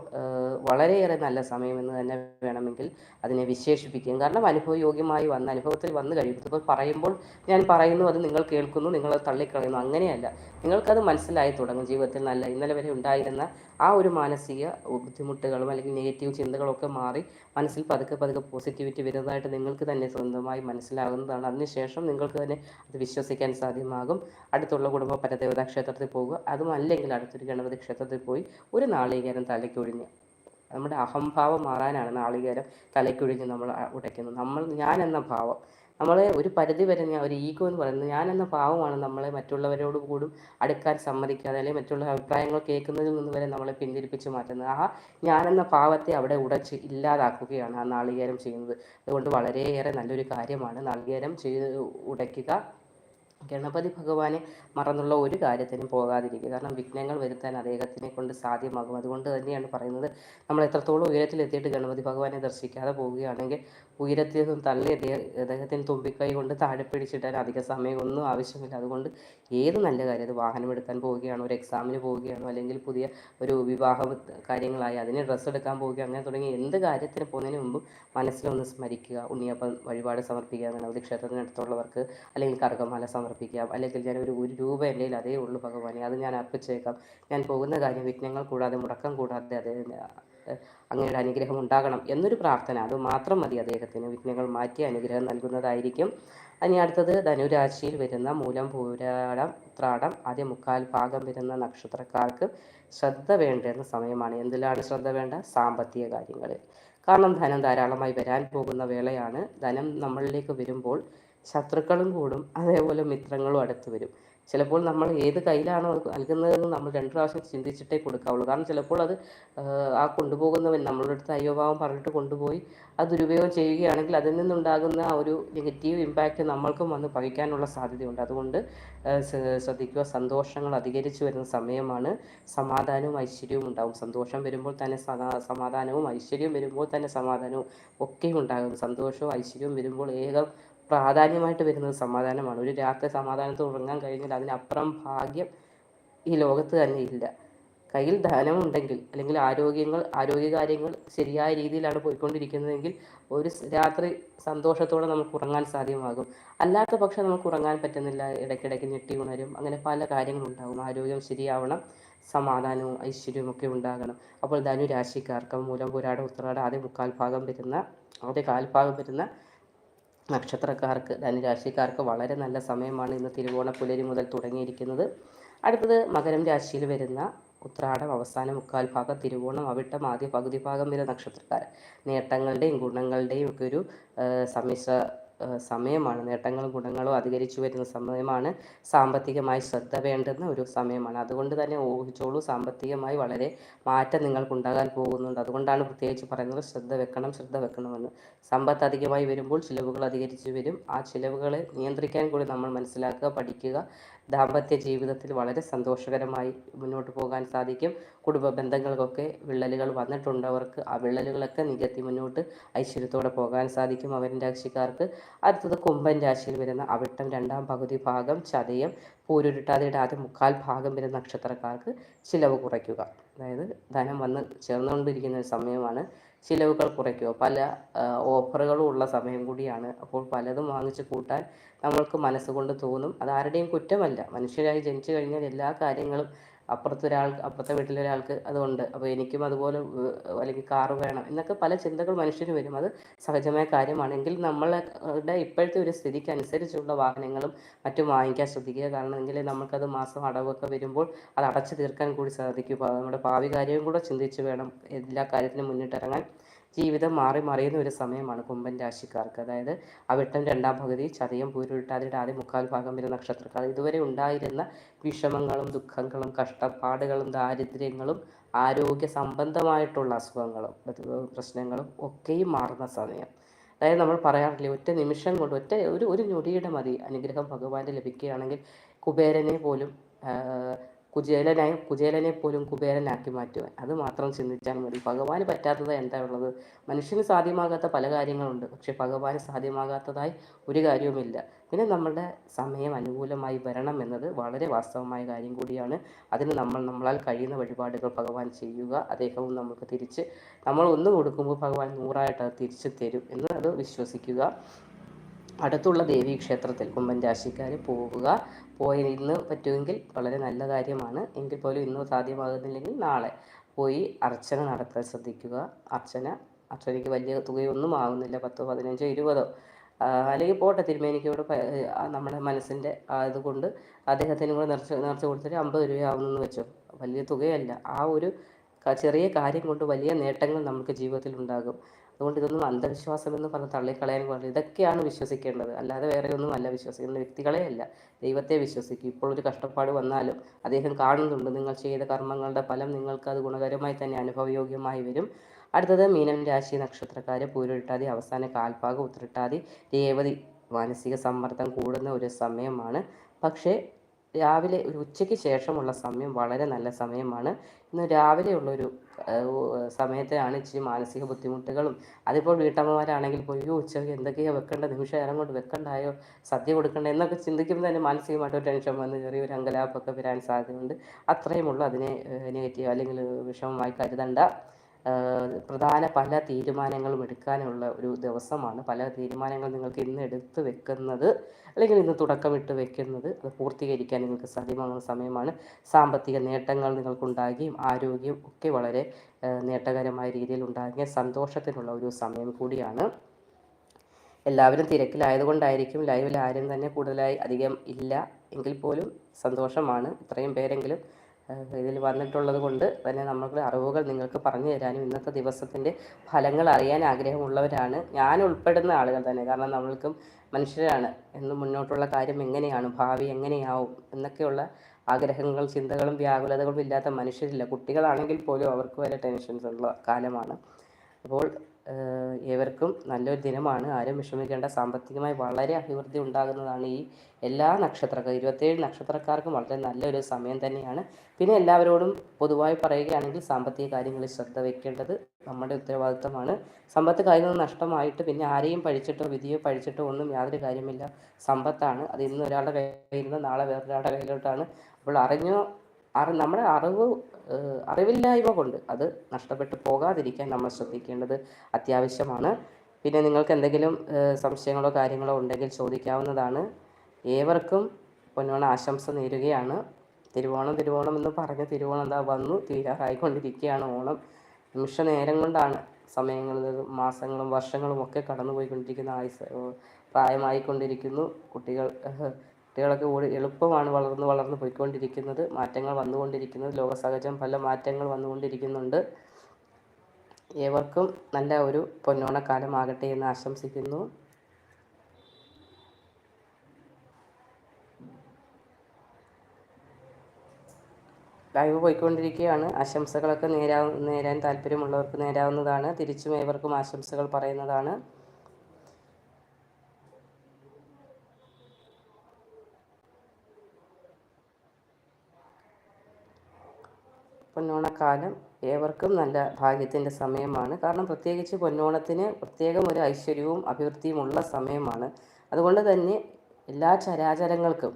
വളരെയേറെ നല്ല സമയമെന്ന് തന്നെ വേണമെങ്കിൽ അതിനെ വിശേഷിപ്പിക്കും. കാരണം അനുഭവയോഗ്യമായി വന്ന അനുഭവത്തിൽ വന്നു കഴിയുമ്പോൾ ഇപ്പോൾ പറയുമ്പോൾ ഞാൻ പറയുന്നു അത് നിങ്ങൾ കേൾക്കുന്നു നിങ്ങൾ തള്ളിക്കളയുന്നു. അങ്ങനെയല്ല. നിങ്ങൾക്കത് മനസ്സിലായി തുടങ്ങും. ജീവിതത്തിൽ നല്ല ഇന്നലെ വരെ ഉണ്ടായിരുന്ന ആ ഒരു മാനസിക ബുദ്ധിമുട്ടുകളും അല്ലെങ്കിൽ നെഗറ്റീവ് ചിന്തകളൊക്കെ മാറി മനസ്സിൽ പതുക്കെ പതുക്കെ പോസിറ്റിവിറ്റി വരുന്നതായിട്ട് നിങ്ങൾക്ക് തന്നെ സ്വന്തമായി മനസ്സിലാകുന്നതാണ്. അതിനുശേഷം നിങ്ങൾക്ക് തന്നെ അത് വിശ്വസിക്കാൻ സാധ്യമാകും. അടുത്തുള്ള കുടുംബ പരദേവതാ ക്ഷേത്രത്തിൽ പോകുക. അതും അല്ലെങ്കിൽ അടുത്തൊരു ഗണപതി ക്ഷേത്രത്തിൽ പോയി ഒരു നാളികേരം തലയ്ക്കൊഴിഞ്ഞ്. നമ്മുടെ അഹംഭാവം മാറാനാണ് നാളികേരം തലയ്ക്കൊഴിഞ്ഞ് നമ്മൾ ഉടയ്ക്കുന്നത്. നമ്മൾ ഞാൻ എന്ന ഭാവം നമ്മളെ ഒരു പരിധി വരെ ഞാൻ ഒരു ഈഗോ എന്ന് പറയുന്നത് ഞാൻ എന്ന ഭാവമാണ് നമ്മളെ മറ്റുള്ളവരോട് കൂടും അടുക്കാൻ സമ്മതിക്കാതെ അല്ലെങ്കിൽ മറ്റുള്ള അഭിപ്രായങ്ങൾ കേൾക്കുന്നതിൽ നിന്ന് വരെ നമ്മളെ പിന്തിരിപ്പിച്ച് മാറ്റുന്നത്. ആ ഞാനെന്ന പാവത്തെ അവിടെ ഉടച്ച് ഇല്ലാതാക്കുകയാണ് ആ നാളികേരം ചെയ്യുന്നത്. അതുകൊണ്ട് വളരെയേറെ നല്ലൊരു കാര്യമാണ് നാളികേരം ചെയ്ത് ഉടയ്ക്കുക. ഗണപതി ഭഗവാനെ മറന്നുള്ള ഒരു കാര്യത്തിനും പോകാതിരിക്കുക. കാരണം വിഘ്നങ്ങൾ വരുത്താൻ അദ്ദേഹത്തിനെ കൊണ്ട് സാധ്യമാകും. അതുകൊണ്ട് തന്നെയാണ് പറയുന്നത് നമ്മൾ എത്രത്തോളം ഉയരത്തിലെത്തിയിട്ട് ഗണപതി ഭഗവാനെ ദർശിക്കാതെ പോവുകയാണെങ്കിൽ ഉയരത്തിൽ നിന്നും തള്ളി അദ്ദേഹത്തിന് തുമ്പിക്കൈ കൊണ്ട് താഴെ പിടിച്ചിട്ടാൻ അധിക സമയമൊന്നും ആവശ്യമില്ല. അതുകൊണ്ട് ഏത് നല്ല കാര്യം? അത് വാഹനം എടുക്കാൻ പോവുകയാണോ? ഒരു എക്സാമിന് പോവുകയാണോ? അല്ലെങ്കിൽ പുതിയ ഒരു വിവാഹ കാര്യങ്ങളായി അതിന് ഡ്രസ്സ് എടുക്കാൻ പോവുകയോ അങ്ങനെ തുടങ്ങി എന്ത് കാര്യത്തിന് പോകുന്നതിന് മുമ്പ് മനസ്സിലൊന്ന് സ്മരിക്കുക. ഉണ്ണിയപ്പം വഴിപാട് സമർപ്പിക്കുക ഗണപതി ക്ഷേത്രത്തിനടുത്തുള്ളവർക്ക് അല്ലെങ്കിൽ കറുകമാല സമർപ്പിക്കുക. അല്ലെങ്കിൽ ഞാൻ ഒരു ഒരു രൂപ എന്റെ അതേ ഉള്ളൂ ഭഗവാനെ. അത് ഞാൻ അർപ്പിച്ചേക്കാം. ഞാൻ പോകുന്ന കാര്യം വിഘ്നങ്ങൾ കൂടാതെ മുടക്കം കൂടാതെ അതേ അങ്ങയുടെ അനുഗ്രഹം ഉണ്ടാകണം എന്നൊരു പ്രാർത്ഥന. അത് മാത്രം മതി അദ്ദേഹത്തിന്. വിഘ്നങ്ങൾ മാറ്റി അനുഗ്രഹം നൽകുന്നതായിരിക്കും. ഇനി അടുത്തത് ധനുരാശിയിൽ വരുന്ന മൂലം പൂരാടം ഉത്രാടം ആദ്യ മുക്കാൽ ഭാഗം വരുന്ന നക്ഷത്രക്കാർക്ക് ശ്രദ്ധ വേണ്ടുന്ന സമയമാണ്. എന്തിലാണ് ശ്രദ്ധ വേണ്ട? സാമ്പത്തിക കാര്യങ്ങൾ കാരണം ധനം ധാരാളമായി വരാൻ പോകുന്ന വേളയാണ്. ധനം നമ്മളിലേക്ക് വരുമ്പോൾ ശത്രുക്കളും കൂടും. അതേപോലെ മിത്രങ്ങളും അടുത്ത് വരും. ചിലപ്പോൾ നമ്മൾ ഏത് കയ്യിലാണോ നൽകുന്നതെന്ന് നമ്മൾ രണ്ട് പ്രാവശ്യം ചിന്തിച്ചിട്ടേ കൊടുക്കാവുള്ളൂ. കാരണം ചിലപ്പോൾ അത് ആ കൊണ്ടുപോകുന്നവൻ നമ്മളുടെ അടുത്ത് അയ്യോഭാവം പറഞ്ഞിട്ട് കൊണ്ടുപോയി അത് ദുരുപയോഗം ചെയ്യുകയാണെങ്കിൽ അതിൽ നിന്നുണ്ടാകുന്ന ആ ഒരു നെഗറ്റീവ് ഇമ്പാക്റ്റ് നമ്മൾക്കും വന്ന് ഭവിക്കാനുള്ള സാധ്യതയുണ്ട്. അതുകൊണ്ട് ശ്രദ്ധിക്കുക. സന്തോഷങ്ങൾ അധികരിച്ചു വരുന്ന സമയമാണ് സമാധാനവും ഐശ്വര്യവും ഉണ്ടാകും സന്തോഷം വരുമ്പോൾ തന്നെ സമാധാനവും ഐശ്വര്യവും വരുമ്പോൾ തന്നെ സമാധാനവും ഒക്കെ ഉണ്ടാകും. സന്തോഷവും ഐശ്വര്യവും വരുമ്പോൾ ഏകം പ്രാധാന്യമായിട്ട് വരുന്നത് സമാധാനമാണ്. ഒരു രാത്രി സമാധാനത്ത് ഉറങ്ങാൻ കഴിഞ്ഞാൽ അതിനപ്പുറം ഭാഗ്യം ഈ ലോകത്ത് തന്നെ ഇല്ല. കയ്യിൽ ധനമുണ്ടെങ്കിൽ അല്ലെങ്കിൽ ആരോഗ്യങ്ങൾ ആരോഗ്യകാര്യങ്ങൾ ശരിയായ രീതിയിലാണ് പോയിക്കൊണ്ടിരിക്കുന്നതെങ്കിൽ ഒരു രാത്രി സന്തോഷത്തോടെ നമുക്ക് ഉറങ്ങാൻ സാധ്യമാകും. അല്ലാത്ത പക്ഷം നമുക്ക് ഉറങ്ങാൻ പറ്റുന്നില്ല. ഇടയ്ക്കിടയ്ക്ക് ഞെട്ടി ഉണരും. അങ്ങനെ പല കാര്യങ്ങളുണ്ടാകും. ആരോഗ്യം ശരിയാവണം. സമാധാനവും ഐശ്വര്യവും ഒക്കെ ഉണ്ടാകണം. അപ്പോൾ ധനുരാശിക്കാർക്ക് മൂലം പുരാട ഉത്തരാട ആദ്യ മുക്കാൽ ഭാഗം വരുന്ന ആദ്യ കാൽഭാഗം വരുന്ന നക്ഷത്രക്കാർക്ക് ധനുരാശിക്കാർക്ക് വളരെ നല്ല സമയമാണ് ഇന്ന് തിരുവോണ പുലരി മുതൽ തുടങ്ങിയിരിക്കുന്നത്. അടുത്തത് മകരം രാശിയിൽ വരുന്ന ഉത്രാടം അവസാന മുക്കാൽ ഭാഗം തിരുവോണം അവിട്ടം ആദ്യ പകുതി ഭാഗം വരെ നക്ഷത്രക്കാർ നേട്ടങ്ങളുടെയും ഗുണങ്ങളുടെയും ഒക്കെ ഒരു സമ്മിശ്ര സമയമാണ്. നേട്ടങ്ങളും ഗുണങ്ങളും അധികരിച്ചു വരുന്ന സമയമാണ് സാമ്പത്തികമായി ശ്രദ്ധ വേണ്ടുന്ന ഒരു സമയമാണ്. അതുകൊണ്ട് തന്നെ ഊഹിച്ചോളൂ സാമ്പത്തികമായി വളരെ മാറ്റം നിങ്ങൾക്ക് ഉണ്ടാകാൻ പോകുന്നുണ്ട്. അതുകൊണ്ടാണ് പ്രത്യേകിച്ച് പറയുന്നത് ശ്രദ്ധ വെക്കണം ശ്രദ്ധ വെക്കണമെന്ന്. സമ്പത്ത് അധികമായി വരുമ്പോൾ ചിലവുകൾ അധികരിച്ചു വരും. ആ ചിലവുകളെ നിയന്ത്രിക്കാൻ കൂടി നമ്മൾ മനസ്സിലാക്കുക പഠിക്കുക ദാമ്പത്യ ജീവിതത്തിൽ വളരെ സന്തോഷകരമായി മുന്നോട്ട് പോകാൻ സാധിക്കും. കുടുംബ ബന്ധങ്ങൾക്കൊക്കെ വിള്ളലുകൾ വന്നിട്ടുണ്ട്. അവർക്ക് ആ വിള്ളലുകളൊക്കെ നികത്തി മുന്നോട്ട് ഐശ്വര്യത്തോടെ പോകാൻ സാധിക്കും അവൻ രാശിക്കാർക്ക്. അടുത്തത് കുംഭൻ രാശിയിൽ വരുന്ന അവിട്ടം രണ്ടാം പകുതി ഭാഗം ചതയം പൂരുരുട്ടാതിയുടെ ആദ്യം മുക്കാൽ ഭാഗം വരുന്ന നക്ഷത്രക്കാർക്ക് ചിലവ് കുറയ്ക്കുക. അതായത് ധനം വന്ന് ചേർന്നുകൊണ്ടിരിക്കുന്ന ഒരു സമയമാണ്. ചിലവുകൾ കുറയ്ക്കുക. പല ഓഫറുകളും ഉള്ള സമയം കൂടിയാണ്. അപ്പോൾ പലതും വാങ്ങിച്ച് കൂട്ടാൻ നമ്മൾക്ക് മനസ്സുകൊണ്ട് തോന്നും. അത് ആരുടെയും കുറ്റമല്ല. മനുഷ്യരായി ജനിച്ചു കഴിഞ്ഞാൽ എല്ലാ കാര്യങ്ങളും അപ്പുറത്തെ ഒരാൾ അപ്പുറത്തെ വീട്ടിലെ ഒരാൾക്ക് അതുകൊണ്ട് അപ്പോൾ എനിക്കും അതുപോലെ അല്ലെങ്കിൽ കാറ് വേണം എന്നൊക്കെ പല ചിന്തകൾ മനുഷ്യന് വരും. അത് സഹജമായ കാര്യമാണ്. എങ്കിൽ നമ്മളുടെ ഇപ്പോഴത്തെ ഒരു സ്ഥിതിക്ക് അനുസരിച്ചുള്ള വാഹനങ്ങളും മറ്റും വാങ്ങിക്കാൻ ശ്രദ്ധിക്കുക. കാരണം എങ്കിൽ നമുക്കത് മാസം അടവൊക്കെ വരുമ്പോൾ അത് അടച്ചു തീർക്കാൻ കൂടി സാധിക്കും. നമ്മുടെ ഭാവി കാര്യവും കൂടെ ചിന്തിച്ച് വേണം എല്ലാ കാര്യത്തിനും മുന്നിട്ടിറങ്ങാൻ. ജീവിതം മാറി മറിയുന്ന ഒരു സമയമാണ് കുംഭൻ രാശിക്കാർക്ക്. അതായത് അവിട്ടം രണ്ടാം പകുതി ചതയം പൂരുരുട്ടാതിയുടെ ആദ്യം മുക്കാൽ ഭാഗം വരെ നക്ഷത്രക്കാർ. ഇതുവരെ ഉണ്ടായിരുന്ന വിഷമങ്ങളും ദുഃഖങ്ങളും കഷ്ടപ്പാടുകളും ദാരിദ്ര്യങ്ങളും ആരോഗ്യ സംബന്ധമായിട്ടുള്ള അസുഖങ്ങളും പ്രശ്നങ്ങളും ഒക്കെയും മാറുന്ന സമയം. അതായത് നമ്മൾ പറയാറില്ലേ ഒറ്റ നിമിഷം കൊണ്ട് ഒറ്റ ഒരു ഒരു ഞൊടിയുടെ മതി അനുഗ്രഹം ഭഗവാന്റെ ലഭിക്കുകയാണെങ്കിൽ കുബേരനെ പോലും കുചേലനായി കുചേലനെ പോലും കുബേരനാക്കി മാറ്റുവാൻ. അത് മാത്രം ചിന്തിച്ചാൽ മതി. ഭഗവാന് പറ്റാത്തത് എന്താ ഉള്ളത് മനുഷ്യന് സാധ്യമാകാത്ത പല കാര്യങ്ങളുണ്ട്. പക്ഷെ ഭഗവാന് സാധ്യമാകാത്തതായി ഒരു കാര്യവുമില്ല. പിന്നെ നമ്മളുടെ സമയം അനുകൂലമായി വരണം എന്നത് വളരെ വാസ്തവമായ കാര്യം കൂടിയാണ്. അതിന് നമ്മൾ നമ്മളാൽ കഴിയുന്ന വഴിപാടുകൾ ഭഗവാൻ ചെയ്യുക. അദ്ദേഹവും നമുക്ക് തിരിച്ച് നമ്മൾ ഒന്ന് കൊടുക്കുമ്പോൾ ഭഗവാൻ നൂറായിട്ട് അത് തിരിച്ചു തരും എന്ന് അത് വിശ്വസിക്കുക. അടുത്തുള്ള ദേവീ ക്ഷേത്രത്തിൽ കുമ്പൻ രാശിക്കാർ പോവുക പോയി ഇന്ന് പറ്റുമെങ്കിൽ വളരെ നല്ല കാര്യമാണ്. എങ്കിൽ പോലും ഇന്ന് സാധ്യമാകുന്നില്ലെങ്കിൽ നാളെ പോയി അർച്ചന നടത്താൻ ശ്രദ്ധിക്കുക. അർച്ചന അർച്ചനയ്ക്ക് വലിയ തുകയൊന്നും ആകുന്നില്ല പത്തോ പതിനഞ്ചോ ഇരുപതോ. അല്ലെങ്കിൽ പോട്ടെ തിരുമേനിക്ക് ഇവിടെ നമ്മുടെ മനസ്സിന്റെ ഇതുകൊണ്ട് അദ്ദേഹത്തിന് കൂടെ നിറച്ച് നിറച്ച് കൊടുത്തിട്ട് അമ്പത് രൂപയാവുന്നെന്ന് വെച്ചോ. വലിയ തുകയല്ല. ആ ഒരു ചെറിയ കാര്യം കൊണ്ട് വലിയ നേട്ടങ്ങൾ നമുക്ക് ജീവിതത്തിൽ ഉണ്ടാകും. അതുകൊണ്ട് ഇതൊന്നും അന്ധവിശ്വാസം എന്ന് പറഞ്ഞ് തള്ളിക്കളയാൻ പാടില്ല. ഇതൊക്കെയാണ് വിശ്വസിക്കേണ്ടത്. അല്ലാതെ വേറെ ഒന്നും അല്ല വിശ്വസിക്കേണ്ട വ്യക്തികളെ അല്ല. ദൈവത്തെ വിശ്വസിക്കും. ഇപ്പോൾ ഒരു കഷ്ടപ്പാട് വന്നാലും അദ്ദേഹം കാണുന്നുണ്ട്. നിങ്ങൾ ചെയ്ത കർമ്മങ്ങളുടെ ഫലം നിങ്ങൾക്ക് അത് ഗുണകരമായി തന്നെ അനുഭവയോഗ്യമായി വരും. അടുത്തത് മീനം രാശി നക്ഷത്രക്കാര് പൂരിട്ടാതി അവസാന കാൽഭാഗം ഉത്രട്ടാതി. രേവതി മാനസിക സമ്മർദ്ദം കൂടുന്ന ഒരു സമയമാണ്. പക്ഷേ രാവിലെ ഒരു ഉച്ചയ്ക്ക് ശേഷമുള്ള സമയം വളരെ നല്ല സമയമാണ്. ഇന്ന് രാവിലെയുള്ളൊരു സമയത്തെയാണ് ഇച്ചിരി മാനസിക ബുദ്ധിമുട്ടുകളും. അതിപ്പോൾ വീട്ടമ്മമാരാണെങ്കിൽ പോയി ഉച്ചയ്ക്ക് എന്തൊക്കെയാണ് വെക്കേണ്ട? നിമിഷം നേരം കൊണ്ട് വെക്കണ്ടായോ? സദ്യ കൊടുക്കണ്ട? എന്നൊക്കെ ചിന്തിക്കുമ്പോൾ തന്നെ മാനസികമായിട്ട് ഒരു ടെൻഷൻ വന്ന് ചെറിയൊരു അങ്കലാപ്പൊക്കെ വരാൻ സാധ്യതയുണ്ട്. അത്രയുമുള്ളൂ അതിനെ നെഗറ്റീവ് അല്ലെങ്കിൽ വിഷമമായി കരുതണ്ട. പ്രധാന പല തീരുമാനങ്ങളും എടുക്കാനുള്ള ഒരു ദിവസമാണ്. പല തീരുമാനങ്ങൾ നിങ്ങൾക്ക് ഇന്ന് എടുത്ത് വെക്കുന്നത് അല്ലെങ്കിൽ ഇന്ന് തുടക്കമിട്ട് വെക്കുന്നത് അത് പൂർത്തീകരിക്കാൻ നിങ്ങൾക്ക് സാധ്യമാകുന്ന സമയമാണ്. സാമ്പത്തിക നേട്ടങ്ങൾ നിങ്ങൾക്കുണ്ടാകുകയും ആരോഗ്യം ഒക്കെ വളരെ നേട്ടകരമായ രീതിയിൽ ഉണ്ടാകുകയും സന്തോഷത്തിനുള്ള ഒരു സമയം കൂടിയാണ്. എല്ലാവരും തിരക്കിലായതുകൊണ്ടായിരിക്കും ലൈവിൽ ആരും തന്നെ കൂടുതലായി അധികം ഇല്ല. എങ്കിൽ പോലും സന്തോഷമാണ്. ഇത്രയും പേരെങ്കിലും ഇതിൽ വന്നിട്ടുള്ളത് കൊണ്ട് തന്നെ നമ്മളുടെ അറിവുകൾ നിങ്ങൾക്ക് പറഞ്ഞു തരാനും ഇന്നത്തെ ദിവസത്തിന്റെ ഫലങ്ങൾ അറിയാൻ ആഗ്രഹമുള്ളവരാണ്. ഞാൻ ഉൾപ്പെടുന്ന ആളുകൾ തന്നെ. കാരണം നമ്മൾക്കും മനുഷ്യരാണ്. എന്ന് മുന്നോട്ടുള്ള കാര്യം എങ്ങനെയാണ്? ഭാവി എങ്ങനെയാവും? എന്നൊക്കെയുള്ള ആഗ്രഹങ്ങൾ ചിന്തകളും വ്യാകുലതകളും ഇല്ലാത്ത മനുഷ്യരില്ല. കുട്ടികളാണെങ്കിൽ പോലും അവർക്ക് വരെ ടെൻഷൻസ് ഉള്ള കാലമാണ്. അപ്പോൾ ഏവർക്കും നല്ലൊരു ദിനമാണ്. ആരും വിഷമിക്കേണ്ട. സാമ്പത്തികമായി വളരെ അഭിവൃദ്ധി ഉണ്ടാകുന്നതാണ് ഈ എല്ലാ നക്ഷത്രക്കാർ ഇരുപത്തേഴ് നക്ഷത്രക്കാർക്കും വളരെ നല്ലൊരു സമയം തന്നെയാണ്. പിന്നെ എല്ലാവരോടും പൊതുവായി പറയുകയാണെങ്കിൽ സാമ്പത്തിക കാര്യങ്ങളിൽ ശ്രദ്ധ വയ്ക്കേണ്ടത് നമ്മുടെ ഉത്തരവാദിത്തമാണ്. സമ്പത്ത് കാര്യങ്ങൾ നഷ്ടമായിട്ട് പിന്നെ ആരെയും പഴിച്ചിട്ടോ വിധിയോ പഴിച്ചിട്ടോ ഒന്നും യാതൊരു കാര്യമില്ല. സമ്പത്താണ്. അത് ഇന്ന് ഒരാളുടെ കയ്യിൽ നിന്ന് നാളെ വേറൊരാളുടെ കയ്യിലോട്ടാണ്. അപ്പോൾ അറിഞ്ഞോ അറി നമ്മുടെ അറിവ് അറിവില്ലായ്മ കൊണ്ട് അത് നഷ്ടപ്പെട്ടു പോകാതിരിക്കാൻ നമ്മൾ ശ്രദ്ധിക്കേണ്ടത് അത്യാവശ്യമാണ്. പിന്നെ നിങ്ങൾക്ക് എന്തെങ്കിലും സംശയങ്ങളോ കാര്യങ്ങളോ ഉണ്ടെങ്കിൽ ചോദിക്കാവുന്നതാണ്. ഏവർക്കും പൊന്നോണ ആശംസ നേരുകയാണ്. തിരുവോണം തിരുവോണം എന്ന് പറഞ്ഞ് തിരുവോണം എന്താ വന്നു തീരാറായിക്കൊണ്ടിരിക്കുകയാണ് ഓണം. നിമിഷ നേരം കൊണ്ടാണ് സമയങ്ങളിൽ മാസങ്ങളും വർഷങ്ങളും ഒക്കെ കടന്നുപോയിക്കൊണ്ടിരിക്കുന്ന ആയുസ് പ്രായമായിക്കൊണ്ടിരിക്കുന്നു. കുട്ടികൾ കുട്ടികളൊക്കെ കൂടി എളുപ്പമാണ് വളർന്ന് വളർന്ന് പോയിക്കൊണ്ടിരിക്കുന്നത്. മാറ്റങ്ങൾ വന്നുകൊണ്ടിരിക്കുന്നത്. ലോകസഹജം പല മാറ്റങ്ങൾ വന്നുകൊണ്ടിരിക്കുന്നുണ്ട്. ഏവർക്കും നല്ല ഒരു പൊന്നോണക്കാലമാകട്ടെ എന്ന് ആശംസിക്കുന്നു. ലൈവ് പോയിക്കൊണ്ടിരിക്കുകയാണ്. ആശംസകളൊക്കെ നേരാ നേരാൻ താല്പര്യമുള്ളവർക്ക് നേരാവുന്നതാണ്. തിരിച്ചും ഏവർക്കും ആശംസകൾ പറയുന്നതാണ്. പൊന്നോണക്കാലം ഏവർക്കും നല്ല ഭാഗ്യത്തിന്റെ സമയമാണ്. കാരണം പ്രത്യേകിച്ച് പൊന്നോണത്തിന് പ്രത്യേകം ഒരു ഐശ്വര്യവും അഭിവൃദ്ധിയും ഉള്ള സമയമാണ്. അതുകൊണ്ട് തന്നെ എല്ലാ ചരാചരങ്ങൾക്കും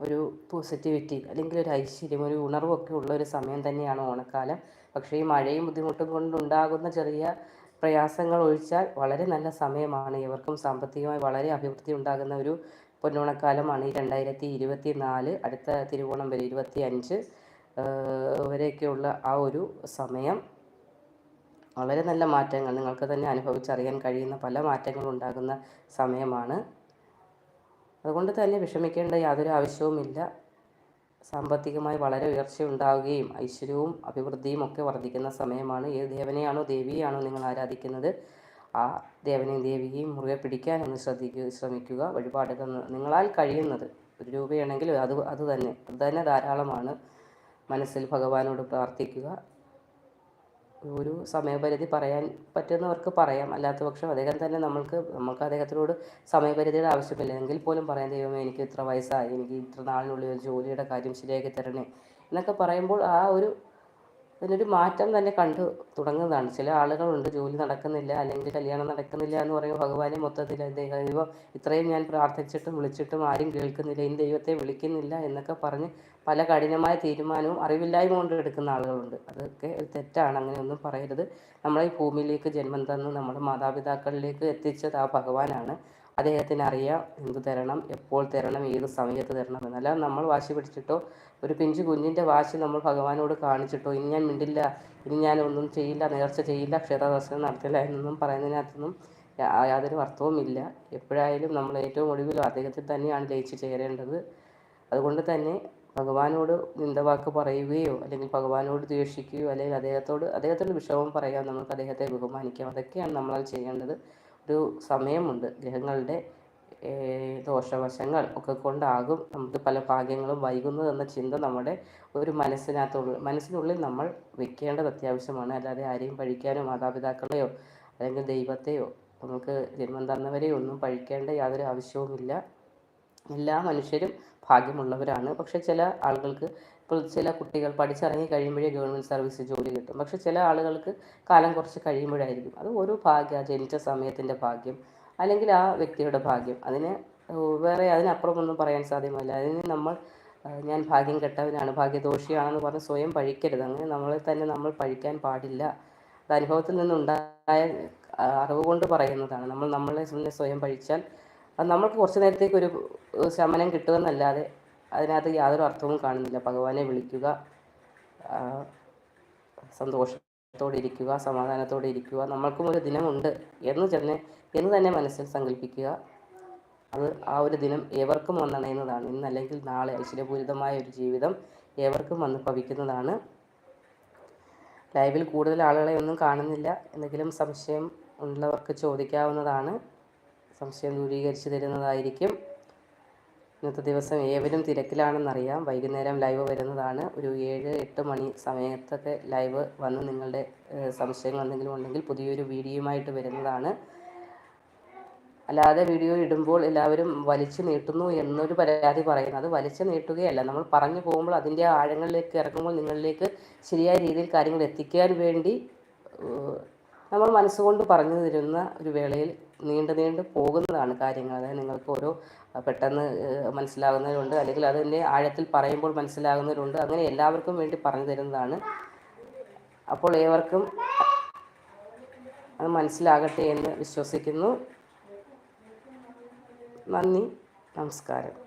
ഒരു പോസിറ്റിവിറ്റി അല്ലെങ്കിൽ ഒരു ഐശ്വര്യം ഒരു ഉണർവൊക്കെ ഉള്ള ഒരു സമയം തന്നെയാണ് ഓണക്കാലം. പക്ഷേ ഈ മഴയും ബുദ്ധിമുട്ടും കൊണ്ടുണ്ടാകുന്ന ചെറിയ പ്രയാസങ്ങൾ ഒഴിച്ചാൽ വളരെ നല്ല സമയമാണ്. ഇവർക്കും സാമ്പത്തികമായി വളരെ അഭിവൃദ്ധി ഉണ്ടാകുന്ന ഒരു പൊന്നോണക്കാലമാണ് ഈ രണ്ടായിരത്തി ഇരുപത്തി നാല് അടുത്ത തിരുവോണം വരെ ഇരുപത്തി അഞ്ച് വരെയൊക്കെയുള്ള ആ ഒരു സമയം. വളരെ നല്ല മാറ്റങ്ങൾ നിങ്ങൾക്ക് തന്നെ അനുഭവിച്ചറിയാൻ കഴിയുന്ന പല മാറ്റങ്ങളും ഉണ്ടാകുന്ന സമയമാണ്. അതുകൊണ്ട് തന്നെ വിഷമിക്കേണ്ട യാതൊരു ആവശ്യവുമില്ല സാമ്പത്തികമായി വളരെ ഉയർച്ച ഉണ്ടാവുകയും ഐശ്വര്യവും അഭിവൃദ്ധിയും ഒക്കെ വർദ്ധിക്കുന്ന സമയമാണ്. ഏത് ദേവനെയാണോ ദേവിയാണോ നിങ്ങൾ ആരാധിക്കുന്നത് ആ ദേവനെയും ദേവിയെയും മുറുകെ പിടിക്കാൻ ഒന്ന് ശ്രദ്ധിക്കുക ശ്രമിക്കുക. വഴിപാടുകൾ നിങ്ങളാൽ കഴിയുന്നത് ഒരു രൂപയാണെങ്കിൽ അത് അത് തന്നെ അത് തന്നെ ധാരാളമാണ്. മനസ്സിൽ ഭഗവാനോട് പ്രാർത്ഥിക്കുക. ഒരു സമയപരിധി പറയാൻ പറ്റുന്നവർക്ക് പറയാം. അല്ലാത്ത പക്ഷം അദ്ദേഹം തന്നെ നമ്മൾക്ക് നമുക്ക് അദ്ദേഹത്തിനോട് സമയപരിധിയുടെ ആവശ്യമില്ല. എങ്കിൽ പോലും പറയാൻ ദൈവമേ എനിക്ക് ഇത്ര വയസ്സായി. എനിക്ക് ഇത്ര നാളിനുള്ളിൽ ജോലിയുടെ കാര്യം ശരിയാക്കി തരണേ എന്നൊക്കെ പറയുമ്പോൾ ആ ഒരു അതിനൊരു മാറ്റം തന്നെ കണ്ടു തുടങ്ങുന്നതാണ്. ചില ആളുകളുണ്ട് ജോലി നടക്കുന്നില്ല അല്ലെങ്കിൽ കല്യാണം നടക്കുന്നില്ല എന്ന് പറയുമ്പോൾ ഭഗവാനെ മൊത്തത്തിൽ ദൈവം ഇത്രയും ഞാൻ പ്രാർത്ഥിച്ചിട്ടും വിളിച്ചിട്ടും ആരും കേൾക്കുന്നില്ല ഇനി ദൈവത്തെ വിളിക്കുന്നില്ല എന്നൊക്കെ പറഞ്ഞ് പല കഠിനമായ തീരുമാനവും അറിവില്ലായ്മ കൊണ്ട് എടുക്കുന്ന ആളുകളുണ്ട്. അതൊക്കെ ഒരു തെറ്റാണ് അങ്ങനെയൊന്നും പറയരുത്. നമ്മളെ ഈ ഭൂമിയിലേക്ക് ജന്മം തന്ന് നമ്മുടെ മാതാപിതാക്കളിലേക്ക് എത്തിച്ചത് ആ ഭഗവാനാണ്. അദ്ദേഹത്തിന് അറിയാം എന്ത് തരണം എപ്പോൾ തരണം ഏത് സമയത്ത് തരണം എന്നല്ല നമ്മൾ വാശി പിടിച്ചിട്ടോ ഒരു പിഞ്ചു കുഞ്ഞിന്റെ വാശി നമ്മൾ ഭഗവാനോട് കാണിച്ചിട്ടോ ഇനി ഞാൻ മിണ്ടില്ല ഇനി ഞാൻ ഒന്നും ചെയ്യില്ല നേർച്ച ചെയ്യില്ല ക്ഷേത്ര ദർശനം നടത്തില്ല എന്നൊന്നും പറയുന്നതിനകത്തൊന്നും യാതൊരു അർത്ഥവുമില്ല എപ്പോഴായാലും നമ്മൾ ഏറ്റവും ഒടുവിൽ അദ്ദേഹത്തിൽ തന്നെയാണ് ലയിച്ച് ചേരേണ്ടത്. അതുകൊണ്ട് തന്നെ ഭഗവാനോട് നിന്ദവാക്ക് പറയുകയോ അല്ലെങ്കിൽ ഭഗവാനോട് ദ്വേഷിക്കുകയോ അല്ലെങ്കിൽ അദ്ദേഹത്തോട് അദ്ദേഹത്തിന്റെ വിഷമം പറയാം നമുക്ക് അദ്ദേഹത്തെ ബഹുമാനിക്കാം. അതൊക്കെയാണ് നമ്മളത് ചെയ്യേണ്ടത്. ഒരു സമയമുണ്ട്. ഗ്രഹങ്ങളുടെ ദോഷവശങ്ങൾ ഒക്കെ കൊണ്ടാകും നമുക്ക് പല ഭാഗ്യങ്ങളും വൈകുന്നത് എന്ന ചിന്ത നമ്മുടെ ഒരു മനസ്സിനകത്തുള്ള. മനസ്സിനുള്ളിൽ നമ്മൾ വെക്കേണ്ടത് അത്യാവശ്യമാണ്. അല്ലാതെ ആരെയും പഴിക്കാനോ മാതാപിതാക്കളെയോ അല്ലെങ്കിൽ ദൈവത്തെയോ നമുക്ക് ജന്മം തന്നവരെയോ ഒന്നും പഴിക്കേണ്ട യാതൊരു ആവശ്യവുമില്ല. എല്ലാ മനുഷ്യരും ഭാഗ്യമുള്ളവരാണ്. പക്ഷെ ചില ആളുകൾക്ക് ഇപ്പോൾ ചില കുട്ടികൾ പഠിച്ചിറങ്ങി കഴിയുമ്പോഴേ ഗവൺമെന്റ് സർവീസ് ജോലി കിട്ടും. പക്ഷെ ചില ആളുകൾക്ക് കാലം കുറച്ച് കഴിയുമ്പോഴായിരിക്കും. അത് ഓരോ ഭാഗ്യ ജനിച്ച സമയത്തിന്റെ ഭാഗ്യം അല്ലെങ്കിൽ ആ വ്യക്തിയുടെ ഭാഗ്യം. അതിന് വേറെ അതിനപ്പുറമൊന്നും പറയാൻ സാധ്യമല്ല. അതിന് നമ്മൾ ഞാൻ ഭാഗ്യം കെട്ടവനാണ് ഭാഗ്യദോഷിയാണെന്ന് പറഞ്ഞ് സ്വയം പഴിക്കരുത്. അങ്ങനെ നമ്മളെ തന്നെ നമ്മൾ പഴിക്കാൻ പാടില്ല. അത് അനുഭവത്തിൽ നിന്നുണ്ടായ അറിവ് കൊണ്ട് പറയുന്നതാണ്. നമ്മൾ നമ്മളെ സ്വയം പഴിച്ചാൽ അത് നമ്മൾക്ക് കുറച്ച് നേരത്തേക്ക് ഒരു ശമനം കിട്ടുമെന്നല്ലാതെ അതിനകത്ത് യാതൊരു അർത്ഥവും കാണുന്നില്ല. ഭഗവാനെ വിളിക്കുക സന്തോഷത്തോടെ ഇരിക്കുക സമാധാനത്തോടെ ഇരിക്കുക നമ്മൾക്കും ഒരു ദിനമുണ്ട് എന്ന് തന്നെ എന്ന് തന്നെ മനസ്സിൽ സങ്കല്പിക്കുക അത് ആ ഒരു ദിനം ഏവർക്കും വന്നണയുന്നതാണ്. ഇന്നല്ലെങ്കിൽ നാളെ ഐശ്വര്യപൂരിതമായ ഒരു ജീവിതം ഏവർക്കും വന്ന് ഭവിക്കുന്നതാണ്. ലൈവിൽ കൂടുതൽ ആളുകളെ ഒന്നും കാണുന്നില്ല. എന്തെങ്കിലും സംശയം ഉള്ളവർക്ക് ചോദിക്കാവുന്നതാണ്. സംശയം ദൂരീകരിച്ച് തരുന്നതായിരിക്കും. ഇന്നത്തെ ദിവസം ഏവരും തിരക്കിലാണെന്നറിയാം. വൈകുന്നേരം ലൈവ് വരുന്നതാണ്. ഒരു ഏഴ് എട്ട് മണി സമയത്തൊക്കെ ലൈവ് വന്ന് നിങ്ങളുടെ സംശയങ്ങൾ എന്തെങ്കിലും ഉണ്ടെങ്കിൽ പുതിയൊരു വീഡിയോയുമായിട്ട് വരുന്നതാണ്. അല്ലാതെ വീഡിയോ ഇടുമ്പോൾ എല്ലാവരും വലിച്ചു നീട്ടുന്നു എന്നൊരു പരാതി പറയുന്നത് അത് വലിച്ചു നീട്ടുകയല്ല. നമ്മൾ പറഞ്ഞു പോകുമ്പോൾ അതിന്റെ ആഴങ്ങളിലേക്ക് ഇറങ്ങുമ്പോൾ നിങ്ങളിലേക്ക് ശരിയായ രീതിയിൽ കാര്യങ്ങൾ എത്തിക്കാൻ വേണ്ടി നമ്മൾ മനസ്സുകൊണ്ട് പറഞ്ഞു തരുന്ന ഒരു വേളയിൽ നീണ്ടു നീണ്ടു പോകുന്നതാണ് കാര്യങ്ങൾ. അതായത് നിങ്ങൾക്ക് ഓരോ പെട്ടെന്ന് മനസ്സിലാകുന്നവരുണ്ട്. അല്ലെങ്കിൽ അതിന്റെ ആഴത്തിൽ പറയുമ്പോൾ മനസ്സിലാകുന്നവരുണ്ട്. അങ്ങനെ എല്ലാവർക്കും വേണ്ടി പറഞ്ഞു തരുന്നതാണ്. അപ്പോൾ ഏവർക്കും അത് മനസ്സിലാകട്ടെ എന്ന് വിശ്വസിക്കുന്നു. നന്ദി. നമസ്കാരം.